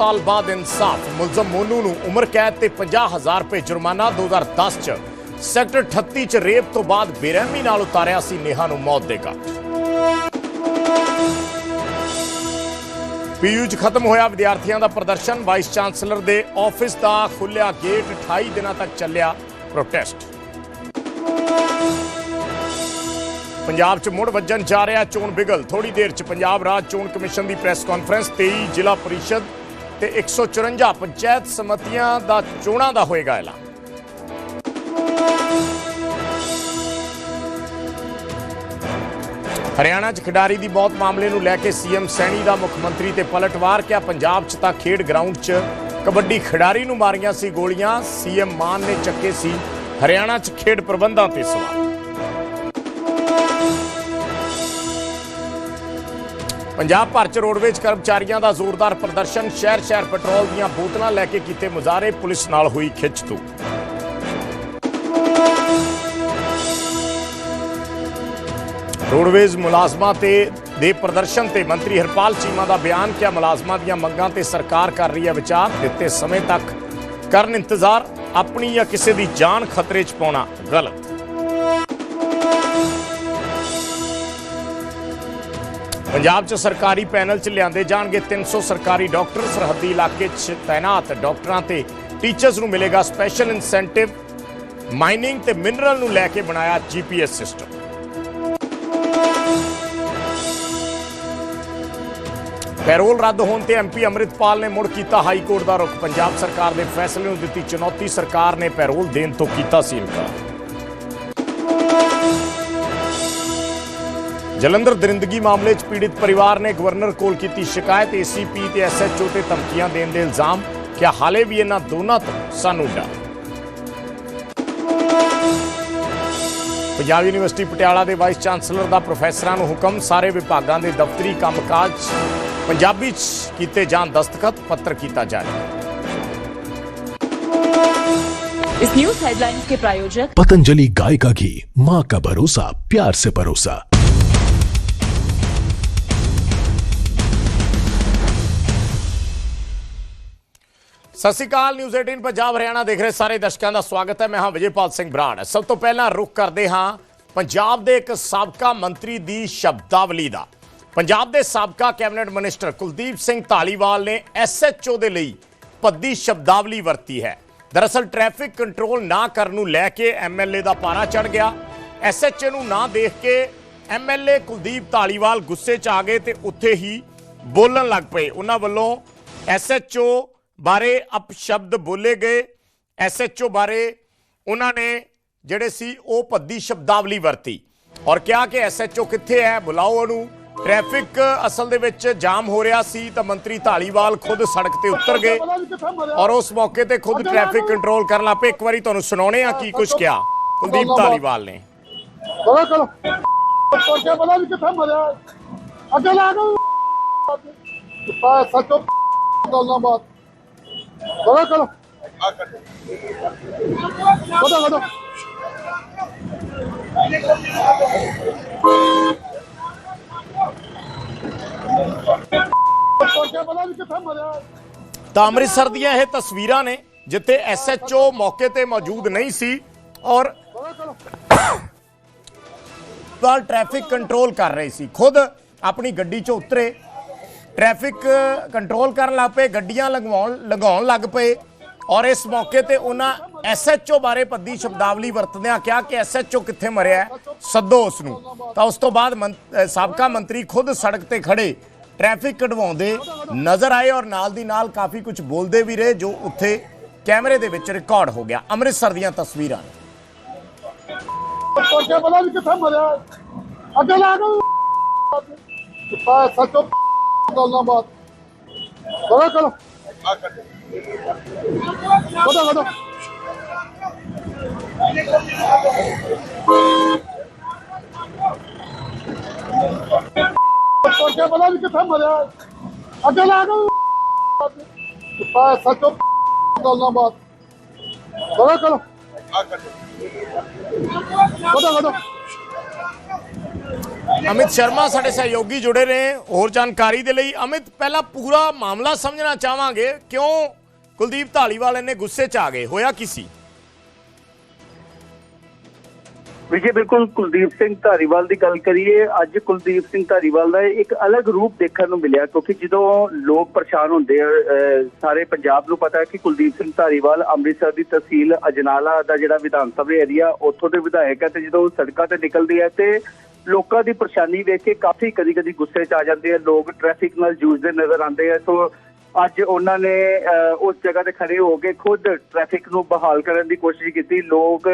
ਸਾਲ ਬਾਅਦ ਇਨਸਾਫ। ਮੁਲਜ਼ਮ ਮੋਨੂ ਨੂੰ ਉਮਰ ਕੈਦ ਤੇ 50000 ਰੁਪਏ ਜੁਰਮਾਨਾ 2010 ਚ। ਸੈਕਟਰ 38 ਚ ਰੇਪ ਤੋਂ ਬਾਅਦ ਬੇਰਹਿਮੀ ਨਾਲ ਉਤਾਰਿਆ ਸੀ ਨੇਹਾ ਨੂੰ ਮੌਤ ਦੇ ਘਾਟ। ਪੀਯੂ ਚ ਖਤਮ ਹੋਇਆ ਵਿਦਿਆਰਥੀਆਂ ਦਾ ਪ੍ਰਦਰਸ਼ਨ। ਵਾਈਸ ਚਾਂਸਲਰ ਦੇ ਆਫਿਸ ਦਾ ਖੁੱਲਿਆ ਗੇਟ 28 ਦਿਨਾਂ ਤੱਕ ਚੱਲਿਆ ਪ੍ਰੋਟੈਸਟ। ਪੰਜਾਬ 'ਚ ਮੁੜ ਵੱਜਣ ਜਾ ਰਿਹਾ ਚੋਣ ਬਿਗਲ। ਥੋੜੀ ਦੇਰ 'ਚ ਪੰਜਾਬ ਰਾਜ ਚੋਣ ਕਮਿਸ਼ਨ ਦੀ ਪ੍ਰੈਸ ਕਾਨਫਰੰਸ। 23 ਜ਼ਿਲ੍ਹਾ ਪਰਿਸ਼ਦ ਤੇ 154 ਪੰਚਾਇਤ ਸਮਤੀਆਂ ਦਾ ਚੋਣਾਂ ਦਾ ਹੋਏਗਾ ਐਲਾਨ। ਹਰਿਆਣਾ 'ਚ ਖਿਡਾਰੀ ਦੀ ਮੌਤ ਮਾਮਲੇ ਨੂੰ ਲੈ ਕੇ ਸੀਐਮ ਸੈਣੀ ਦਾ ਮੁੱਖ ਮੰਤਰੀ ਤੇ ਪਲਟਵਾਰ ਕਿਹਾ ਪੰਜਾਬ 'ਚ ਤਾਂ ਖੇਡ ਗਰਾਊਂਡ 'ਚ ਕਬੱਡੀ ਖਿਡਾਰੀ ਨੂੰ ਮਾਰੀਆਂ ਸੀ ਗੋਲੀਆਂ, ਸੀਐਮ ਮਾਨ ਨੇ ਚੱਕੇ ਸੀ ਹਰਿਆਣਾ 'ਚ ਖੇਡ ਪ੍ਰਬੰਧਾਂ ਤੇ ਸਵਾਲ। ਪੰਜਾਬ ਭਰ ਚ ਰੋਡਵੇਜ ਕਰਮਚਾਰੀਆਂ ਦਾ ਜ਼ੋਰਦਾਰ ਪ੍ਰਦਰਸ਼ਨ ਸ਼ਹਿਰ ਸ਼ਹਿਰ ਪੈਟਰੋਲ ਦੀਆਂ ਬੋਤਲਾਂ ਲੈ ਕੇ ਕੀਤੇ ਮੁਜ਼ਾਹਰੇ, ਪੁਲਿਸ ਨਾਲ ਹੋਈ ਖਿੱਚ ਖਿੱਚਤੂ। ਰੋਡਵੇਜ ਮੁਲਾਜ਼ਮਾਂ ਤੇ ਦੇ ਪ੍ਰਦਰਸ਼ਨ ਤੇ ਮੰਤਰੀ ਹਰਪਾਲ ਚੀਮਾ ਦਾ ਬਿਆਨ ਕਿਹਾ, ਮੁਲਾਜ਼ਮਾਂ ਦੀਆਂ ਮੰਗਾਂ ਤੇ ਸਰਕਾਰ ਕਰ ਰਹੀ ਹੈ ਵਿਚਾਰ, ਦਿੱਤੇ ਸਮੇਂ ਤੱਕ ਕਰਨ ਇੰਤਜ਼ਾਰ, ਆਪਣੀ ਜਾਂ ਕਿਸੇ ਦੀ ਜਾਨ ਖਤਰੇ 'ਚ ਪਾਉਣਾ ਗਲਤ। ਪੰਜਾਬ 'ਚ ਸਰਕਾਰੀ ਪੈਨਲ 'ਚ ਲਿਆਂਦੇ ਜਾਣਗੇ 300 ਸਰਕਾਰੀ ਡਾਕਟਰ, ਸਰਹੱਦੀ ਇਲਾਕੇ 'ਚ ਤਾਇਨਾਤ। ਡਾਕਟਰਾਂ ਤੇ ਟੀਚਰਸ ਨੂੰ ਮਿਲੇਗਾ ਸਪੈਸ਼ਲ ਇਨਸੈਂਟਿਵ, ਮਾਈਨਿੰਗ ਤੇ ਮਿਨਰਲ ਨੂੰ ਲੈ ਕੇ ਬਣਾਇਆ ਜੀਪੀਐਸ ਸਿਸਟਮ। ਪੈਰੋਲ ਰੱਦ ਹੋਣ ਤੇ ਐਮਪੀ ਅੰਮ੍ਰਿਤਪਾਲ ਨੇ ਮੁੜ ਕੀਤਾ ਹਾਈ ਕੋਰਟ ਦਾ ਰੁਖ। ਪੰਜਾਬ ਸਰਕਾਰ ਦੇ ਫੈਸਲੇ ਨੂੰ ਦਿੱਤੀ ਚੁਣੌਤੀ। ਸਰਕਾਰ ਨੇ ਪੈਰੋਲ ਦੇਣ ਤੋਂ ਕੀਤਾ ਸੀ ਇਨਕਾਰ। ਜਲੰਧਰ ਦਰਿੰਦਗੀ ਮਾਮਲੇ 'ਚ ਪੀੜਿਤ ਪਰਿਵਾਰ ਨੇ ਗਵਰਨਰ ਕੋਲ ਕੀਤੀ ਸ਼ਿਕਾਇਤ ਏਸੀਪੀ ਤੇ ਐਸਐਚਓ ਤੇ ਧਮਕੀਆਂ ਦੇਣ ਦੇ ਇਲਜ਼ਾਮ ਕਿ ਹਾਲੇ ਵੀ ਇਹਨਾਂ ਦੋਨਾਂ ਤੋਂ ਸਾਨੂੰ ਡਰ ਪੰਜਾਬ ਯੂਨੀਵਰਸਿਟੀ ਪਟਿਆਲਾ ਦੇ ਵਾਈਸ ਚਾਂਸਲਰ ਦਾ ਪ੍ਰੋਫੈਸਰਾਂ ਨੂੰ ਹੁਕਮ ਸਾਰੇ ਵਿਭਾਗਾਂ ਦੇ ਦਫ਼ਤਰੀ ਕੰਮਕਾਜ ਪੰਜਾਬੀ 'ਚ ਕੀਤੇ ਜਾਣ ਦਸਤਖਤ ਪੱਤਰ ਕੀਤਾ ਜਾਰੀ इस न्यूज हेडलाइंस के प्रायोजक पतंजलि गाय का घी माँ का भरोसा प्यार से परोसा ਸਤਿ ਸ਼੍ਰੀ ਅਕਾਲ ਨਿਊਜ਼ 18 ਪੰਜਾਬ, ਹਰਿਆਣਾ ਦੇਖ ਰਹੇ ਸਾਰੇ ਦਰਸ਼ਕਾਂ ਦਾ ਸਵਾਗਤ ਹੈ। ਮੈਂ ਹਾਂ ਵਿਜੇਪਾਲ ਸਿੰਘ ਬਰਾੜ। ਸਭ ਤੋਂ ਪਹਿਲਾਂ ਰੁਕ ਕਰਦੇ ਹਾਂ। ਪੰਜਾਬ ਦੇ ਇੱਕ ਸਾਬਕਾ ਮੰਤਰੀ ਦੀ ਸ਼ਬਦਾਵਲੀ ਦਾ। ਪੰਜਾਬ ਦੇ ਸਾਬਕਾ ਕੈਬਨਿਟ ਮਿਨਿਸਟਰ ਕੁਲਦੀਪ ਸਿੰਘ ਧਾਲੀਵਾਲ ਨੇ ਐਸਐਚਓ ਦੇ ਲਈ ਭੱਦੀ ਸ਼ਬਦਾਵਲੀ ਵਰਤੀ ਹੈ। ਦਰਅਸਲ ਟ੍ਰੈਫਿਕ ਕੰਟਰੋਲ ਨਾ ਕਰਨ ਨੂੰ ਲੈ ਕੇ ਐਮਐਲਏ ਦਾ ਪਾਰਾ ਚੜ ਗਿਆ। ਐਸਐਚਓ ਨੂੰ ਨਾ ਦੇਖ ਕੇ ਐਮਐਲਏ ਕੁਲਦੀਪ ਧਾਲੀਵਾਲ ਗੁੱਸੇ 'ਚ ਆ ਗਏ ਤੇ ਉੱਥੇ ਹੀ ਬੋਲਣ ਲੱਗ ਪਏ। ਉਹਨਾਂ ਵੱਲੋਂ ਐਸਐਚਓ ਬਾਰੇ ਅਪਸ਼ਬਦ ਬੋਲੇ ਗਏ ਐਸਐਚਓ ਬਾਰੇ ਉਹਨਾਂ ਨੇ ਜਿਹੜੇ ਸੀ ਉਹ ਭੱਦੀ ਸ਼ਬਦਾਵਲੀ ਵਰਤੀ। ਔਰ ਕਿਹਾ ਕਿ ਐਸਐਚਓ ਕਿੱਥੇ ਹੈ ਬੁਲਾਓ ਉਹਨੂੰ। ਟ੍ਰੈਫਿਕ ਅਸਲ ਦੇ ਵਿੱਚ ਜਾਮ ਹੋ ਰਿਹਾ ਸੀ ਤਾਂ ਮੰਤਰੀ ਢਾਲੀਵਾਲ ਖੁਦ ਸੜਕ ਤੇ ਉਤਰ ਗਏ ਔਰ ਉਸ ਮੌਕੇ ਤੇ ਖੁਦ ਟ੍ਰੈਫਿਕ ਕੰਟਰੋਲ ਕਰਨ ਲੱਪੇ ਇੱਕ ਵਾਰੀ ਤੁਹਾਨੂੰ ਸੁਣਾਉਣੇ ਆ ਕੀ ਕੁਝ ਕਿਹਾ। ਕੁਲਦੀਪ ਢਾਲੀਵਾਲ ਨੇ। ਚਲੋ ਚਲੋ। ਪਰਚਾ ਪਤਾ ਨਹੀਂ ਕਿੱਥੇ ਮਰਿਆ। ਅੱਗੇ ਲਾ ਕੇ ਸੱਚੋ ਗੱਲਾਂ ਬਾਤ। ਚਲੋ ਚਲੋ। ਕਦੋਂ ਕਦੋਂ ਪਰਚਾ ਪਤਾ ਨਹੀਂ ਕਿੱਥੇ ਮਰਿਆ? ਤਾਂ ਅੰਮ੍ਰਿਤਸਰ ਦੀਆਂ ਇਹ ਤਸਵੀਰਾਂ ਨੇ ਜਿੱਥੇ ਐਸਐਚਓ ਮੌਕੇ ਤੇ ਮੌਜੂਦ ਨਹੀਂ ਸੀ ਔਰ ਪਰ ਟ੍ਰੈਫਿਕ ਕੰਟਰੋਲ ਕਰ ਰਹੇ ਸੀ। ਖੁਦ ਆਪਣੀ ਗੱਡੀ 'ਚੋਂ ਉਤਰੇ ਟ੍ਰੈਫਿਕ ਕੰਟਰੋਲ ਕਰਨ ਲੱਗ ਪਏ, ਗੱਡੀਆਂ ਲਗਵਾਉਣ ਲਗਾਉਣ ਲੱਗ ਪਏ ਔਰ ਇਸ ਮੌਕੇ ਤੇ ਉਹਨਾਂ ਐਸਐਚਓ ਬਾਰੇ ਪੱਦੀ ਸ਼ਬਦਾਵਲੀ ਵਰਤਦਿਆਂ ਕਿਹਾ ਕਿ ਐਸਐਚਓ ਕਿੱਥੇ ਮਰਿਆ ਸੱਦੋ ਉਸ ਨੂੰ ਤਾਂ ਉਸ ਤੋਂ ਬਾਅਦ ਸਾਬਕਾ ਮੰਤਰੀ ਖੁਦ ਸੜਕ ਤੇ ਖੜੇ ਟ੍ਰੈਫਿਕ ਕਢਵਾਉਂਦੇ ਨਜ਼ਰ ਆਏ ਔਰ ਨਾਲ ਦੀ ਨਾਲ ਕਾਫੀ ਕੁਝ ਬੋਲਦੇ ਵੀ ਰਹੇ, ਜੋ ਉੱਥੇ ਕੈਮਰੇ ਦੇ ਵਿੱਚ ਰਿਕਾਰਡ ਹੋ ਗਿਆ। ਅੰਮ੍ਰਿਤਸਰ ਦੀਆਂ ਤਸਵੀਰਾਂ। ਪਤਾ ਨਹੀਂ ਕਿੱਥੇ ਮਰਿਆ ਅੱਗੇ ਲਾ ਕੇ। ਸੱਚੋ ਗੱਲਾਂ ਬਾਤ ਚਲੋ ਚਲੋ ਕਦੋਂ ਕਦੋਂ ਪਰਚਾ ਪਤਾ ਨਹੀਂ ਕਿੱਥੇ ਮਰਿਆ ਅੱਗੇ ਲਾ ਕੇ ਪਾ ਸੱਚੋ ਗੱਲਾਂ ਬਾਤ ਚਲੋ ਚਲੋ ਕਦੋਂ ਕਦੋਂ ਅਮਿਤ ਸ਼ਰਮਾ ਸਾਡੇ ਸਹਿਯੋਗੀ ਜੁੜੇ ਨੇ ਹੋਰ ਜਾਣਕਾਰੀ ਦੇ ਲਈ ਅਮਿਤ ਪਹਿਲਾਂ ਪੂਰਾ ਮਾਮਲਾ ਸਮਝਣਾ ਚਾਹਾਂਗੇ ਕਿਉਂ ਕੁਲਦੀਪ ਢਾਲੀਵਾਲ ਇੰਨੇ ਗੁੱਸੇ 'ਚ ਆ ਗਏ? ਹੋਇਆ ਕੀ ਸੀ? ਵਿਜੇ ਬਿਲਕੁਲ ਕੁਲਦੀਪ ਸਿੰਘ ਧਾਰੀਵਾਲ ਦੀ ਗੱਲ ਕਰੀਏ ਅੱਜ ਕੁਲਦੀਪ ਸਿੰਘ ਧਾਰੀਵਾਲ ਦਾ ਇੱਕ ਅਲੱਗ ਰੂਪ ਦੇਖਣ ਨੂੰ ਮਿਲਿਆ ਕਿਉਂਕਿ ਜਦੋਂ ਲੋਕ ਪਰੇਸ਼ਾਨ ਹੁੰਦੇ ਅਹ, ਸਾਰੇ ਪੰਜਾਬ ਨੂੰ ਪਤਾ ਹੈ ਕਿ ਕੁਲਦੀਪ ਸਿੰਘ ਧਾਰੀਵਾਲ ਅੰਮ੍ਰਿਤਸਰ ਦੀ ਤਹਿਸੀਲ ਅਜਨਾਲਾ ਦਾ ਜਿਹੜਾ ਵਿਧਾਨ ਸਭਾ ਏਰੀਆ ਉੱਥੋਂ ਦੇ ਵਿਧਾਇਕ ਹੈ ਤੇ ਜਦੋਂ ਸੜਕਾਂ ਤੇ ਨਿਕਲਦੀ ਹੈ ਤੇ ਲੋਕਾਂ ਦੀ ਪਰੇਸ਼ਾਨੀ ਵੇਖ ਕੇ ਕਾਫੀ ਕਦੀ-ਕਦੀ ਗੁੱਸੇ 'ਚ ਆ ਜਾਂਦੇ ਆ ਲੋਕ ਟ੍ਰੈਫਿਕ ਨਾਲ ਜੂਝਦੇ ਨਜ਼ਰ ਆਉਂਦੇ ਆ। ਸੋ ਅੱਜ ਉਹਨਾਂ ਨੇ ਅਹ, ਉਸ ਜਗ੍ਹਾ ਤੇ ਖੜੇ ਹੋ ਕੇ ਖੁਦ ਟ੍ਰੈਫਿਕ ਨੂੰ ਬਹਾਲ ਕਰਨ ਦੀ ਕੋਸ਼ਿਸ਼ ਕੀਤੀ। ਲੋਕ